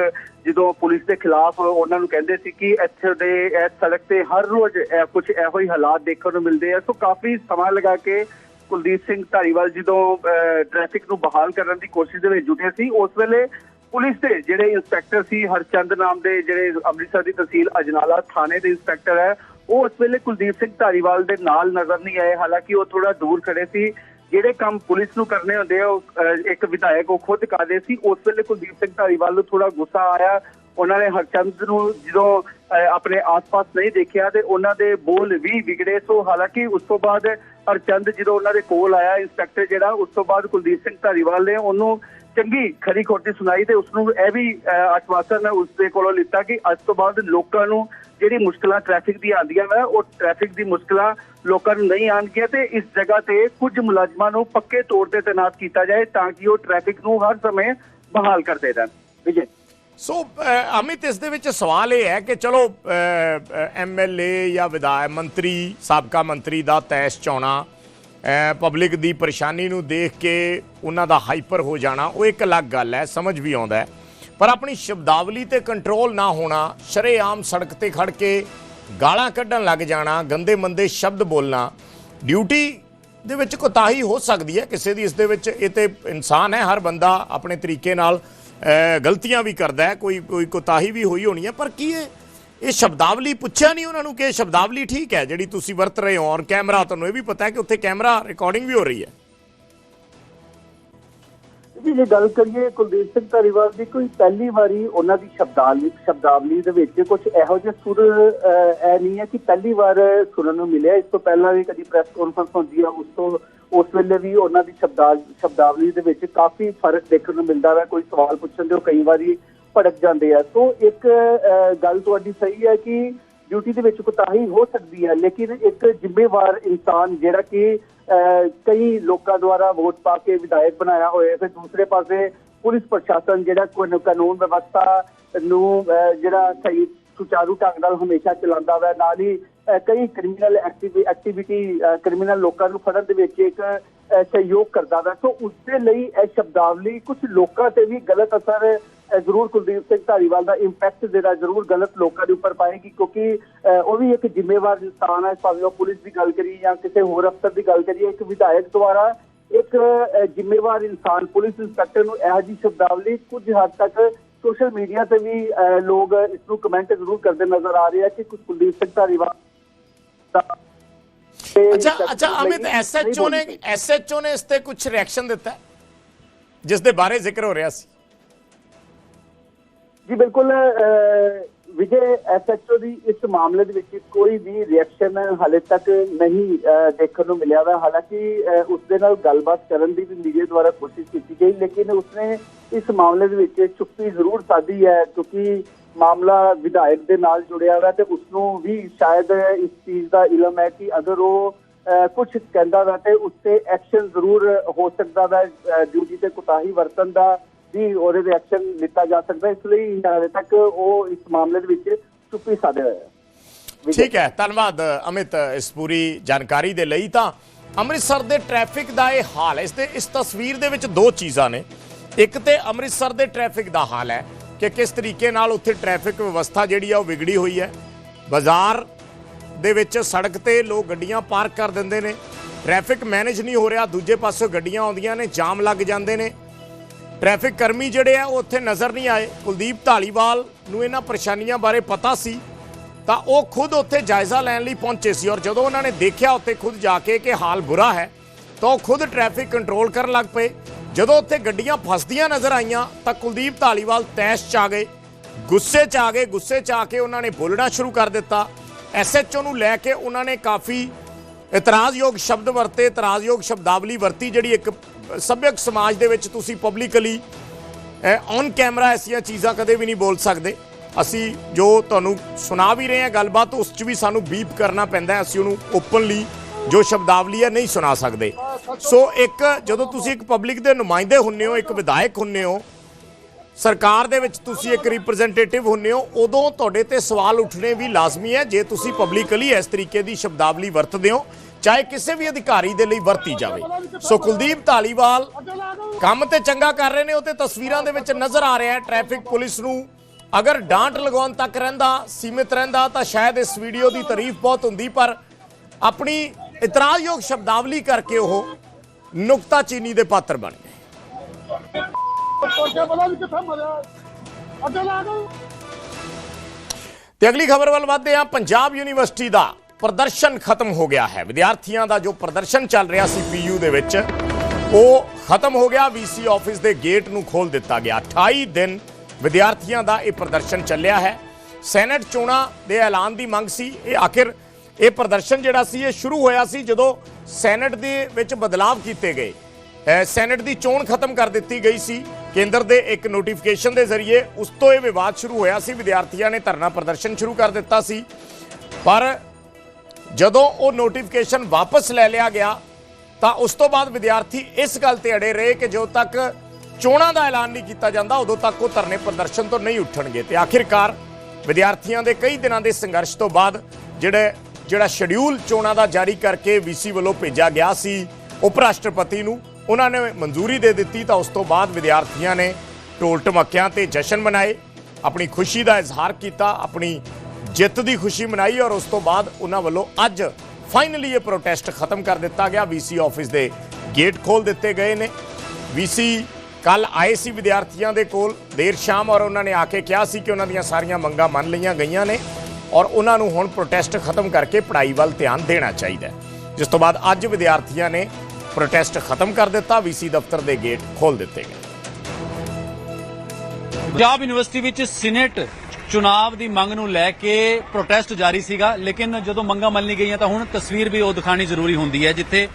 ਜਦੋਂ ਪੁਲਿਸ ਦੇ ਖਿਲਾਫ ਉਹਨਾਂ ਨੂੰ ਕਹਿੰਦੇ ਸੀ ਕਿ ਇੱਥੇ ਦੇ ਇਸ ਸੜਕ ਤੇ ਹਰ ਰੋਜ਼ ਕੁਝ ਇਹੋ ਹੀ ਹਾਲਾਤ ਦੇਖਣ ਨੂੰ ਮਿਲਦੇ ਆ। ਸੋ ਕਾਫੀ ਸਮਾਂ ਲਗਾ ਕੇ ਕੁਲਦੀਪ ਸਿੰਘ ਧਾਰੀਵਾਲ ਜਦੋਂ ਅਹ, ਟ੍ਰੈਫਿਕ ਨੂੰ ਬਹਾਲ ਕਰਨ ਦੀ ਕੋਸ਼ਿਸ਼ ਦੇ ਵਿੱਚ ਜੁਟੇ ਸੀ ਉਸ ਵੇਲੇ ਪੁਲਿਸ ਦੇ ਜਿਹੜੇ ਇੰਸਪੈਕਟਰ ਸੀ, ਹਰਚੰਦ ਨਾਮ ਦੇ ਜਿਹੜੇ ਅੰਮ੍ਰਿਤਸਰ ਦੀ ਤਹਿਸੀਲ ਅਜਨਾਲਾ ਥਾਣੇ ਦੇ ਇੰਸਪੈਕਟਰ ਹੈ, ਉਹ ਉਸ ਵੇਲੇ ਕੁਲਦੀਪ ਸਿੰਘ ਧਾਰੀਵਾਲ ਦੇ ਨਾਲ ਨਜ਼ਰ ਨਹੀਂ ਆਏ। ਹਾਲਾਂਕਿ ਉਹ ਥੋੜਾ ਦੂਰ ਖੜੇ ਸੀ। ਜਿਹੜੇ ਕੰਮ ਪੁਲਿਸ ਨੂੰ ਕਰਨੇ ਹੁੰਦੇ ਆ ਇੱਕ ਵਿਧਾਇਕ ਉਹ ਖੁਦ ਕਰਦੇ ਸੀ। ਉਸ ਵੇਲੇ ਕੁਲਦੀਪ ਸਿੰਘ ਧਾਰੀਵਾਲ ਨੂੰ ਥੋੜਾ ਗੁੱਸਾ ਆਇਆ। ਉਹਨਾਂ ਨੇ ਹਰਚੰਦ ਨੂੰ ਜਦੋਂ ਆਪਣੇ ਆਸ-ਪਾਸ ਨਹੀਂ ਦੇਖਿਆ ਤੇ ਉਹਨਾਂ ਦੇ ਬੋਲ ਵੀ ਵਿਗੜੇ। ਸੋ ਹਾਲਾਂਕਿ ਉਸ ਤੋਂ ਬਾਅਦ ਹਰਚੰਦ ਜਦੋਂ ਉਹਨਾਂ ਦੇ ਕੋਲ ਆਇਆ, ਇੰਸਪੈਕਟਰ ਜਿਹੜਾ, ਉਸ ਤੋਂ ਬਾਅਦ ਕੁਲਦੀਪ ਸਿੰਘ ਧਾਰੀਵਾਲ ਨੇ ਉਹਨੂੰ ਚੰਗੀ ਖਰੀ ਖੋਟੀ ਸੁਣਾਈ ਤੇ ਉਸ ਨੂੰ ਇਹ ਵੀ ਆਸ਼ਵਾਸਨ ਉਸ ਦੇ ਕੋਲੋਂ ਲਿੱਤਾ ਕਿ ਅੱਜ ਤੋਂ ਬਾਅਦ ਲੋਕਾਂ ਨੂੰ ਜਿਹੜੀ ਮੁਸ਼ਕਲਾਂ ਟ੍ਰੈਫਿਕ ਦੀ ਆਉਂਦੀਆਂ ਵਾ, ਉਹ ਟ੍ਰੈਫਿਕ ਦੀ ਮੁਸ਼ਕਲਾਂ ਲੋਕਾਂ ਨੂੰ ਨਹੀਂ ਆਉਣਗੀਆਂ ਤੇ ਇਸ ਜਗ੍ਹਾ ਤੇ ਕੁਝ ਮੁਲਾਜ਼ਮਾਂ ਨੂੰ ਪੱਕੇ ਤੌਰ ਤੇ ਤਾਇਨਾਤ ਕੀਤਾ ਜਾਏ ਤਾਂ ਕਿ ਉਹ ਟ੍ਰੈਫਿਕ ਨੂੰ ਹਰ ਸਮੇਂ ਬਹਾਲ ਕਰਦੇ ਰਹਿਣ। ਵਿਜੇ। ਸੋ ਅਮਿਤ, ਇਸ ਦੇ ਵਿੱਚ ਸਵਾਲ ਇਹ ਹੈ ਕਿ ਚਲੋ ਐਮਐਲਏ ਜਾਂ ਵਿਧਾਇਕ ਮੰਤਰੀ, ਸਾਬਕਾ ਮੰਤਰੀ ਦਾ ਤੈਸ਼ ਚਾਉਣਾ ਪਬਲਿਕ ਦੀ ਪਰੇਸ਼ਾਨੀ ਨੂੰ ਦੇਖ ਕੇ ਉਹਨਾਂ ਦਾ ਹਾਈਪਰ ਹੋ ਜਾਣਾ, ਉਹ ਇੱਕ ਅਲੱਗ ਗੱਲ ਹੈ ਸਮਝ ਵੀ ਆਉਂਦਾ ਹੈ ਪਰ ਆਪਣੀ ਸ਼ਬਦਾਵਲੀ ਤੇ ਕੰਟਰੋਲ ਨਾ ਹੋਣਾ, ਸ਼ਰੇਆਮ ਸੜਕ ਤੇ ਖੜ ਕੇ ਗਾਲਾਂ ਕੱਢਣ ਲੱਗ ਜਾਣਾ, ਗੰਦੇ ਮੰਦੇ ਸ਼ਬਦ ਬੋਲਣਾ ਡਿਊਟੀ ਦੇ ਵਿੱਚ ਕੋਤਾਹੀ ਹੋ ਸਕਦੀ ਹੈ ਕਿਸੇ ਦੀ ਇਸ ਦੇ ਵਿੱਚ ਇਹ ਤੇ ਇਨਸਾਨ ਹੈ ਹਰ ਬੰਦਾ ਆਪਣੇ ਤਰੀਕੇ ਨਾਲ ਗਲਤੀਆਂ ਵੀ ਕਰਦਾ ਹੈ ਕੋਈ ਕੋਈ ਕੋਤਾਹੀ ਵੀ ਹੋਈ ਹੋਣੀ ਹੈ ਪਰ ਕੀ ਇਹ ਇਹ ਸ਼ਬਦਾਵਲੀ ਪੁੱਛਿਆ ਨਹੀਂ ਉਹਨਾਂ ਨੂੰ ਕਿ ਇਹ ਸ਼ਬਦਾਵਲੀ ਠੀਕ ਹੈ ਜਿਹੜੀ ਤੁਸੀਂ ਵਰਤ ਰਹੇ ਹੋ ਔਰ ਕੈਮਰਾ ਤੁਹਾਨੂੰ ਇਹ ਵੀ ਪਤਾ ਹੈ ਕਿ ਉੱਥੇ ਕੈਮਰਾ ਰਿਕਾਰਡਿੰਗ ਵੀ ਹੋ ਰਹੀ ਹੈ। ਜੀ ਜੇ ਗੱਲ ਕਰੀਏ ਕੁਲਦੀਪ ਸਿੰਘ ਧਾਰੀਵਾਲ ਦੀ ਕੋਈ ਪਹਿਲੀ ਵਾਰੀ ਉਹਨਾਂ ਦੀ ਸ਼ਬਦਾਵਲੀ ਸ਼ਬਦਾਵਲੀ ਦੇ ਵਿੱਚ ਕੁਝ ਇਹੋ ਜਿਹੇ ਸੁਰ ਅਹ, ਇਹ ਨਹੀਂ ਹੈ ਕਿ ਪਹਿਲੀ ਵਾਰ ਸੁਣਨ ਨੂੰ ਮਿਲਿਆ। ਇਸ ਤੋਂ ਪਹਿਲਾਂ ਵੀ ਕਦੀ ਪ੍ਰੈਸ ਕਾਨਫਰੰਸ ਹੁੰਦੀ ਹੈ ਉਸ ਤੋਂ ਉਸ ਵੇਲੇ ਵੀ ਉਹਨਾਂ ਦੀ ਸ਼ਬਦਾ ਸ਼ਬਦਾਵਲੀ ਦੇ ਵਿੱਚ ਕਾਫੀ ਫ਼ਰਕ ਦੇਖਣ ਨੂੰ ਮਿਲਦਾ ਹੈ ਕੋਈ ਸਵਾਲ ਪੁੱਛਣ ਦੇ ਉਹ ਕਈ ਵਾਰੀ ਭੜਕ ਜਾਂਦੇ ਆ। ਸੋ ਇੱਕ ਅਹ, ਗੱਲ ਤੁਹਾਡੀ ਸਹੀ ਹੈ ਕਿ ਡਿਊਟੀ ਦੇ ਵਿੱਚ ਕੁਤਾਹੀ ਹੋ ਸਕਦੀ ਹੈ ਲੇਕਿਨ ਇੱਕ ਜ਼ਿੰਮੇਵਾਰ ਇਨਸਾਨ ਜਿਹੜਾ ਕਿ ਅਹ, ਕਈ ਲੋਕਾਂ ਦੁਆਰਾ ਵੋਟ ਪਾ ਕੇ ਵਿਧਾਇਕ ਬਣਾਇਆ ਹੋਇਆ ਤੇ ਦੂਸਰੇ ਪਾਸੇ ਪੁਲਿਸ ਪ੍ਰਸ਼ਾਸਨ ਜਿਹੜਾ ਕਾਨੂੰਨ ਵਿਵਸਥਾ ਨੂੰ ਅਹ, ਜਿਹੜਾ ਸਹੀ ਸੁਚਾਰੂ ਢੰਗ ਨਾਲ ਹਮੇਸ਼ਾ ਚਲਾਉਂਦਾ ਹੈ ਨਾਲ ਹੀ ਅਹ, ਕਈ ਕ੍ਰਿਮੀਨਲ ਐਕਟੀਵਿਟੀ ਕ੍ਰਿਮੀਨਲ ਲੋਕਾਂ ਨੂੰ ਫੜਨ ਦੇ ਵਿੱਚ ਇੱਕ ਸਹਿਯੋਗ ਕਰਦਾ ਹੈ ਸੋ ਉਸ ਦੇ ਲਈ ਇਹ ਸ਼ਬਦਾਵਲੀ ਕੁਝ ਲੋਕਾਂ ਤੇ ਵੀ ਗਲਤ ਅਸਰ ਜ਼ਰੂਰ ਕੁਲਦੀਪ ਸਿੰਘ ਧਾਰੀਵਾਲ ਦਾ ਇੰਪੈਕਟ ਜਿਹੜਾ ਜ਼ਰੂਰ ਗਲਤ ਲੋਕਾਂ ਦੇ ਉੱਪਰ ਪਾਏਗੀ ਕਿਉਂਕਿ ਉਹ ਵੀ ਇੱਕ ਜ਼ਿੰਮੇਵਾਰ ਇਨਸਾਨ ਹੈ ਭਾਵੇਂ ਉਹ ਪੁਲਿਸ ਦੀ ਗੱਲ ਕਰੀਏ ਜਾਂ ਕਿਸੇ ਹੋਰ ਅਫਸਰ ਦੀ ਗੱਲ ਕਰੀਏ ਇੱਕ ਵਿਧਾਇਕ ਦੁਆਰਾ ਇੱਕ ਜ਼ਿੰਮੇਵਾਰ ਇਨਸਾਨ ਪੁਲਿਸ ਇੰਸਪੈਕਟਰ ਨੂੰ ਇਹੋ ਜਿਹੀ ਸ਼ਬਦਾਵਲੀ ਕੁਝ ਹੱਦ ਤੱਕ ਸੋਸ਼ਲ ਮੀਡੀਆ ਤੇ ਵੀ ਲੋਕ ਇਸ ਨੂੰ ਕਮੈਂਟ ਜ਼ਰੂਰ ਕਰਦੇ ਨਜ਼ਰ ਆ ਰਹੇ ਆ ਕਿ ਕੁਝ ਕੁਲਦੀਪ ਸਿੰਘ ਧਾਰੀਵਾਲ ਅੱਛਾ ਅੱਛਾ ਅਮਿਤ ਐਸਐਚਓ ਨੇ। ਐਸਐਚਓ ਨੇ ਇਸ ਤੇ ਕੁਝ ਰਿਐਕਸ਼ਨ ਦਿੱਤਾ? ਜਿਸ ਦੇ ਬਾਰੇ ਜ਼ਿਕਰ ਹੋ ਰਿਹਾ ਸੀ ਜੀ ਬਿਲਕੁਲ ਅਹ, ਵਿਜੇ ਐਸਐਚਓ ਦੀ ਇਸ ਮਾਮਲੇ ਦੇ ਵਿੱਚ ਕੋਈ ਵੀ ਰਿਐਕਸ਼ਨ ਹਾਲੇ ਤੱਕ ਨਹੀਂ ਦੇਖਣ ਨੂੰ ਮਿਲਿਆ ਵਾ। ਹਾਲਾਂਕਿ ਅਹ, ਉਸ ਦੇ ਨਾਲ ਗੱਲਬਾਤ ਕਰਨ ਦੀ ਵੀ ਮੀਡੀਆ ਦੁਆਰਾ ਕੋਸ਼ਿਸ਼ ਕੀਤੀ ਗਈ ਲੇਕਿਨ ਉਸਨੇ ਇਸ ਮਾਮਲੇ ਦੇ ਵਿੱਚ ਚੁੱਪੀ ਜ਼ਰੂਰ ਸਾਧੀ ਹੈ ਕਿਉਂਕਿ ਮਾਮਲਾ ਵਿਧਾਇਕ ਦੇ ਨਾਲ ਜੁੜਿਆ ਹੋਇਆ ਤੇ ਉਸ ਨੂੰ ਵੀ ਸ਼ਾਇਦ ਇਸ ਚੀਜ਼ ਦਾ ਇਲਮ ਹੈ ਕਿ ਅਗਰ ਉਹ ਕੁਝ ਕਹਿੰਦਾ ਵਾ ਤੇ ਉਸ ਤੇ ਐਕਸ਼ਨ ਜ਼ਰੂਰ ਹੋ ਸਕਦਾ ਵਾ ਡਿਊਟੀ ਤੇ ਕੁਤਾਹੀ ਵਰਤਨ ਦਾ ਵੀ ਉਹਦੇ ਤੇ ਐਕਸ਼ਨ ਲਿੱਤਾ ਜਾ ਸਕਦਾ, ਇਸ ਲਈ ਹਾਲੇ ਤੱਕ ਉਹ ਇਸ ਮਾਮਲੇ ਦੇ ਵਿੱਚ ਚੁੱਪੀ ਸਾਧੇ ਹੋਇਆ ਠੀਕ ਹੈ, ਧੰਨਵਾਦ ਅਮਿਤ ਇਸ ਪੂਰੀ ਜਾਣਕਾਰੀ ਦੇ ਲਈ। ਤਾਂ ਅੰਮ੍ਰਿਤਸਰ ਦੇ ਟ੍ਰੈਫਿਕ ਦਾ ਇਹ ਹਾਲ ਹੈ। ਇਸ ਦੇ, ਇਸ ਤਸਵੀਰ ਦੇ ਵਿੱਚ ਦੋ ਚੀਜ਼ਾਂ ਨੇ। ਇੱਕ ਤੇ ਅੰਮ੍ਰਿਤਸਰ ਦੇ ਟ੍ਰੈਫਿਕ ਦਾ ਹਾਲ ਹੈ ਕਿ ਕਿਸ ਤਰੀਕੇ ਨਾਲ ਉੱਥੇ ਟ੍ਰੈਫਿਕ ਵਿਵਸਥਾ ਜਿਹੜੀ ਆ ਉਹ ਵਿਗੜੀ ਹੋਈ ਹੈ। ਬਾਜ਼ਾਰ ਦੇ ਵਿੱਚ ਸੜਕ ਤੇ ਲੋਕ ਗੱਡੀਆਂ ਪਾਰਕ ਕਰ ਦਿੰਦੇ ਨੇ। ਟ੍ਰੈਫਿਕ ਮੈਨੇਜ ਨਹੀਂ ਹੋ ਰਿਹਾ, ਦੂਜੇ ਪਾਸੇ ਗੱਡੀਆਂ ਆਉਂਦੀਆਂ ਨੇ, ਜਾਮ ਲੱਗ ਜਾਂਦੇ ਨੇ। ਟ੍ਰੈਫਿਕ ਕਰਮੀ ਜਿਹੜੇ ਆ, ਉਹ ਉੱਥੇ ਨਜ਼ਰ ਨਹੀਂ ਆਏ। ਕੁਲਦੀਪ ਢਾਲੀਵਾਲ ਨੂੰ ਇਹਨਾਂ ਪਰੇਸ਼ਾਨੀਆਂ ਬਾਰੇ ਪਤਾ ਸੀ, ਤਾਂ ਉਹ ਖੁਦ ਉੱਥੇ ਜਾਇਜ਼ਾ ਲੈਣ ਲਈ ਪਹੁੰਚੇ ਸੀ। ਔਰ ਜਦੋਂ ਉਹਨਾਂ ਨੇ ਦੇਖਿਆ ਉੱਥੇ ਖੁਦ ਜਾ ਕੇ ਕਿ ਹਾਲ ਬੁਰਾ ਹੈ, ਤਾਂ ਉਹ ਖੁਦ ਟ੍ਰੈਫਿਕ ਕੰਟਰੋਲ ਕਰਨ ਲੱਗ ਪਏ। ਜਦੋਂ ਉੱਥੇ ਗੱਡੀਆਂ ਫਸਦੀਆਂ ਨਜ਼ਰ ਆਈਆਂ, ਤਾਂ ਕੁਲਦੀਪ ਢਾਲੀਵਾਲ ਤੈਸ਼ ਚ ਆ ਗਏ, ਗੁੱਸੇ ਚ ਆ ਗਏ, ਗੁੱਸੇ ਚ ਆ ਕੇ ਉਹਨਾਂ ਨੇ ਬੋਲਣਾ ਸ਼ੁਰੂ ਕਰ ਦਿੱਤਾ। ਐਸਐਚਓ ਨੂੰ ਲੈ ਕੇ ਉਹਨਾਂ ਨੇ ਕਾਫੀ ਇਤਰਾਜ਼ਯੋਗ ਸ਼ਬਦ ਵਰਤੇ, ਇਤਰਾਜ਼ਯੋਗ ਸ਼ਬਦਾਵਲੀ ਵਰਤੀ, ਜਿਹੜੀ ਇੱਕ ਸੱਭਿਅਕ ਸਮਾਜ ਦੇ ਵਿੱਚ ਤੁਸੀਂ ਪਬਲਿਕਲੀ ਔਨ ਕੈਮਰਾ ਐਸੀਆਂ ਚੀਜ਼ਾਂ ਕਦੇ ਵੀ ਨਹੀਂ ਬੋਲ ਸਕਦੇ। ਅਸੀਂ ਜੋ ਤੁਹਾਨੂੰ ਸੁਣਾ ਵੀ ਰਹੇ ਹਾਂ, ਗੱਲਬਾਤ, ਉਸ 'ਚ ਵੀ ਸਾਨੂੰ ਬੀਪ ਕਰਨਾ ਪੈਂਦਾ ਅਸੀਂ ਉਹਨੂੰ ਓਪਨਲੀ ਜੋ ਸ਼ਬਦਾਵਲੀ ਹੈ, ਨਹੀਂ ਸੁਣਾ ਸਕਦੇ। ਸੋ ਇੱਕ, ਜਦੋਂ ਤੁਸੀਂ ਇੱਕ ਪਬਲਿਕ ਦੇ ਨੁਮਾਇੰਦੇ ਹੁੰਨੇ ਹੋ, ਇੱਕ ਵਿਧਾਇਕ ਹੁੰਨੇ ਹੋ, ਸਰਕਾਰ ਦੇ ਵਿੱਚ ਤੁਸੀਂ ਇੱਕ ਰਿਪਰੈਜ਼ੈਂਟੇਟਿਵ ਹੁੰਨੇ ਹੋ, ਉਦੋਂ ਤੁਹਾਡੇ ਤੇ ਸਵਾਲ ਉੱਠਣੇ ਵੀ ਲਾਜ਼ਮੀ ਹੈ। ਜੇ ਤੁਸੀਂ ਪਬਲਿਕਲੀ ਇਸ ਤਰੀਕੇ ਦੀ ਸ਼ਬਦਾਵਲੀ ਵਰਤਦੇ ਹੋ ਚਾਹੇ ਕਿਸੇ ਵੀ ਅਧਿਕਾਰੀ ਦੇ ਲਈ ਵਰਤੀ ਜਾਵੇ। ਸੋ ਕੁਲਦੀਪ ਢਾਲੀਵਾਲ ਕੰਮ ਤੇ ਚੰਗਾ ਕਰ ਰਹੇ ਨੇ, ਉਹ ਤੇ ਤਸਵੀਰਾਂ ਦੇ ਵਿੱਚ ਨਜ਼ਰ ਆ ਰਿਹਾ ਹੈ। ਟ੍ਰੈਫਿਕ ਪੁਲਿਸ ਨੂੰ ਅਗਰ ਡਾਂਟ ਲਗਾਉਣ ਤੱਕ ਰਹਿੰਦਾ, ਸੀਮਿਤ ਰਹਿੰਦਾ, ਤਾਂ ਸ਼ਾਇਦ ਇਸ ਵੀਡੀਓ ਦੀ ਤਾਰੀਫ ਬਹੁਤ ਹੁੰਦੀ, ਪਰ ਆਪਣੀ ਇਤਰਾਜ਼ਯੋਗ ਸ਼ਬਦਾਵਲੀ ਕਰਕੇ ਉਹ ਨੁਕਤਾਚੀਨੀ ਦੇ ਪਾਤਰ ਬਣ ਗਏ। ਤੇ ਅਗਲੀ ਖਬਰ ਵੱਲ ਵਧਦੇ ਹਾਂ। ਪੰਜਾਬ ਯੂਨੀਵਰਸਿਟੀ ਦਾ ਪ੍ਰਦਰਸ਼ਨ ਖਤਮ ਹੋ ਗਿਆ ਹੈ। ਵਿਦਿਆਰਥੀਆਂ ਦਾ ਜੋ ਪ੍ਰਦਰਸ਼ਨ ਚੱਲ ਰਿਹਾ ਸੀ ਪੀਯੂ ਦੇ ਵਿੱਚ, ਉਹ ਖਤਮ ਹੋ ਗਿਆ। ਵੀਸੀ ਆਫਿਸ ਦੇ ਗੇਟ ਨੂੰ ਖੋਲ ਦਿੱਤਾ ਗਿਆ। 28 ਦਿਨ ਵਿਦਿਆਰਥੀਆਂ ਦਾ ਇਹ ਪ੍ਰਦਰਸ਼ਨ ਚੱਲਿਆ ਹੈ। ਸੈਨੇਟ ਚੋਣਾਂ ਦੇ ਐਲਾਨ ਦੀ ਮੰਗ ਸੀ। ਇਹ ਆਖਿਰ ਇਹ ਪ੍ਰਦਰਸ਼ਨ ਜਿਹੜਾ ਸੀ, ਇਹ ਸ਼ੁਰੂ ਹੋਇਆ ਸੀ ਜਦੋਂ ਸੈਨੇਟ ਦੇ ਵਿੱਚ ਬਦਲਾਵ ਕੀਤੇ ਗਏ। ਅਹ ਸੈਨੇਟ ਦੀ ਚੋਣ ਖਤਮ ਕਰ ਦਿੱਤੀ ਗਈ ਸੀ। ਕੇਂਦਰ ਦੇ ਇੱਕ ਨੋਟੀਫਿਕੇਸ਼ਨ ਦੇ ਜ਼ਰੀਏ ਉਸ ਤੋਂ ਇਹ ਵਿਵਾਦ ਸ਼ੁਰੂ ਹੋਇਆ ਸੀ। ਵਿਦਿਆਰਥੀਆਂ ਨੇ ਧਰਨਾ ਪ੍ਰਦਰਸ਼ਨ ਸ਼ੁਰੂ ਕਰ ਦਿੱਤਾ ਸੀ। ਪਰ ਜਦੋਂ ਉਹ ਨੋਟੀਫਿਕੇਸ਼ਨ ਵਾਪਸ ਲੈ ਲਿਆ ਗਿਆ, ਤਾਂ ਉਸ ਤੋਂ ਬਾਅਦ ਵਿਦਿਆਰਥੀ ਇਸ ਗੱਲ ਤੇ ਅੜੇ ਰਹੇ ਕਿ ਜਦੋਂ ਤੱਕ ਚੋਣਾਂ ਦਾ ਐਲਾਨ ਨਹੀਂ ਕੀਤਾ ਜਾਂਦਾ, ਉਦੋਂ ਤੱਕ ਉਹ ਧਰਨੇ ਪ੍ਰਦਰਸ਼ਨ ਤੋਂ ਨਹੀਂ ਉੱਠਣਗੇ। ਤੇ ਆਖਿਰਕਾਰ ਵਿਦਿਆਰਥੀਆਂ ਦੇ ਕਈ ਦਿਨਾਂ ਦੇ ਸੰਘਰਸ਼ ਤੋਂ ਬਾਅਦ ਜਿਹੜੇ, ਜਿਹੜਾ ਸ਼ਡਿਊਲ ਚੋਣਾਂ ਦਾ ਜਾਰੀ ਕਰਕੇ ਵੀਸੀ ਵੱਲੋਂ ਭੇਜਿਆ ਗਿਆ ਸੀ ਉਪ ਰਾਸ਼ਟਰਪਤੀ ਨੂੰ, ਉਹਨਾਂ ਨੇ ਮਨਜ਼ੂਰੀ ਦੇ ਦਿੱਤੀ, ਤਾਂ ਉਸ ਤੋਂ ਬਾਅਦ ਵਿਦਿਆਰਥੀਆਂ ਨੇ ਢੋਲ ਢਮੱਕਿਆਂ ਤੇ ਜਸ਼ਨ ਮਨਾਏ, ਆਪਣੀ ਖੁਸ਼ੀ ਦਾ ਇਜ਼ਹਾਰ ਕੀਤਾ, ਆਪਣੀ ਜਿੱਤ ਦੀ ਖੁਸ਼ੀ ਮਨਾਈ ਔਰ ਉਸ ਤੋਂ ਬਾਅਦ ਉਹਨਾਂ ਵੱਲੋਂ ਅੱਜ ਫਾਈਨਲੀ ਇਹ ਪ੍ਰੋਟੈਸਟ ਖਤਮ ਕਰ ਦਿੱਤਾ ਗਿਆ। ਵੀਸੀ ਆਫਿਸ ਦੇ ਗੇਟ ਖੋਲ ਦਿੱਤੇ ਗਏ ਨੇ। ਵੀਸੀ ਕੱਲ ਆਏ ਸੀ ਵਿਦਿਆਰਥੀਆਂ ਦੇ ਕੋਲ। ਦੇਰ ਸ਼ਾਮ ਔਰ ਉਹਨਾਂ ਨੇ ਆ ਕੇ ਕਿਹਾ ਸੀ ਕਿ ਉਹਨਾਂ ਦੀਆਂ ਸਾਰੀਆਂ ਮੰਗਾਂ ਮੰਨ ਲਈਆਂ ਗਈਆਂ ਨੇ ਔਰ ਉਹਨਾਂ ਨੂੰ ਹੁਣ ਪ੍ਰੋਟੈਸਟ ਖਤਮ ਕਰਕੇ ਪੜ੍ਹਾਈ ਵੱਲ ਧਿਆਨ ਦੇਣਾ ਚਾਹੀਦਾ ਜਿਸ ਤੋਂ ਬਾਅਦ ਅੱਜ ਵਿਦਿਆਰਥੀਆਂ ਨੇ ਪ੍ਰੋਟੈਸਟ ਖਤਮ ਕਰ ਦਿੱਤਾ। ਵੀਸੀ ਦਫ਼ਤਰ ਦੇ ਗੇਟ ਖੋਲ ਦਿੱਤੇ ਗਏ। ਪੰਜਾਬ ਯੂਨੀਵਰਸਿਟੀ ਵਿੱਚ ਸੀਨੇਟ ਚੁਣਾਵ ਦੀ ਮੰਗ ਨੂੰ ਲੈ ਕੇ ਪ੍ਰੋਟੈਸਟ ਜਾਰੀ ਸੀਗਾ, ਲੇਕਿਨ ਜਦੋਂ ਮੰਗਾਂ ਮੰਨੀ ਗਈਆਂ ਤਾਂ ਹੁਣ ਤਸਵੀਰ ਵੀ ਉਹ ਦਿਖਾਣੀ ਜ਼ਰੂਰੀ ਹੁੰਦੀ ਹੈ, ਜਿੱਥੇ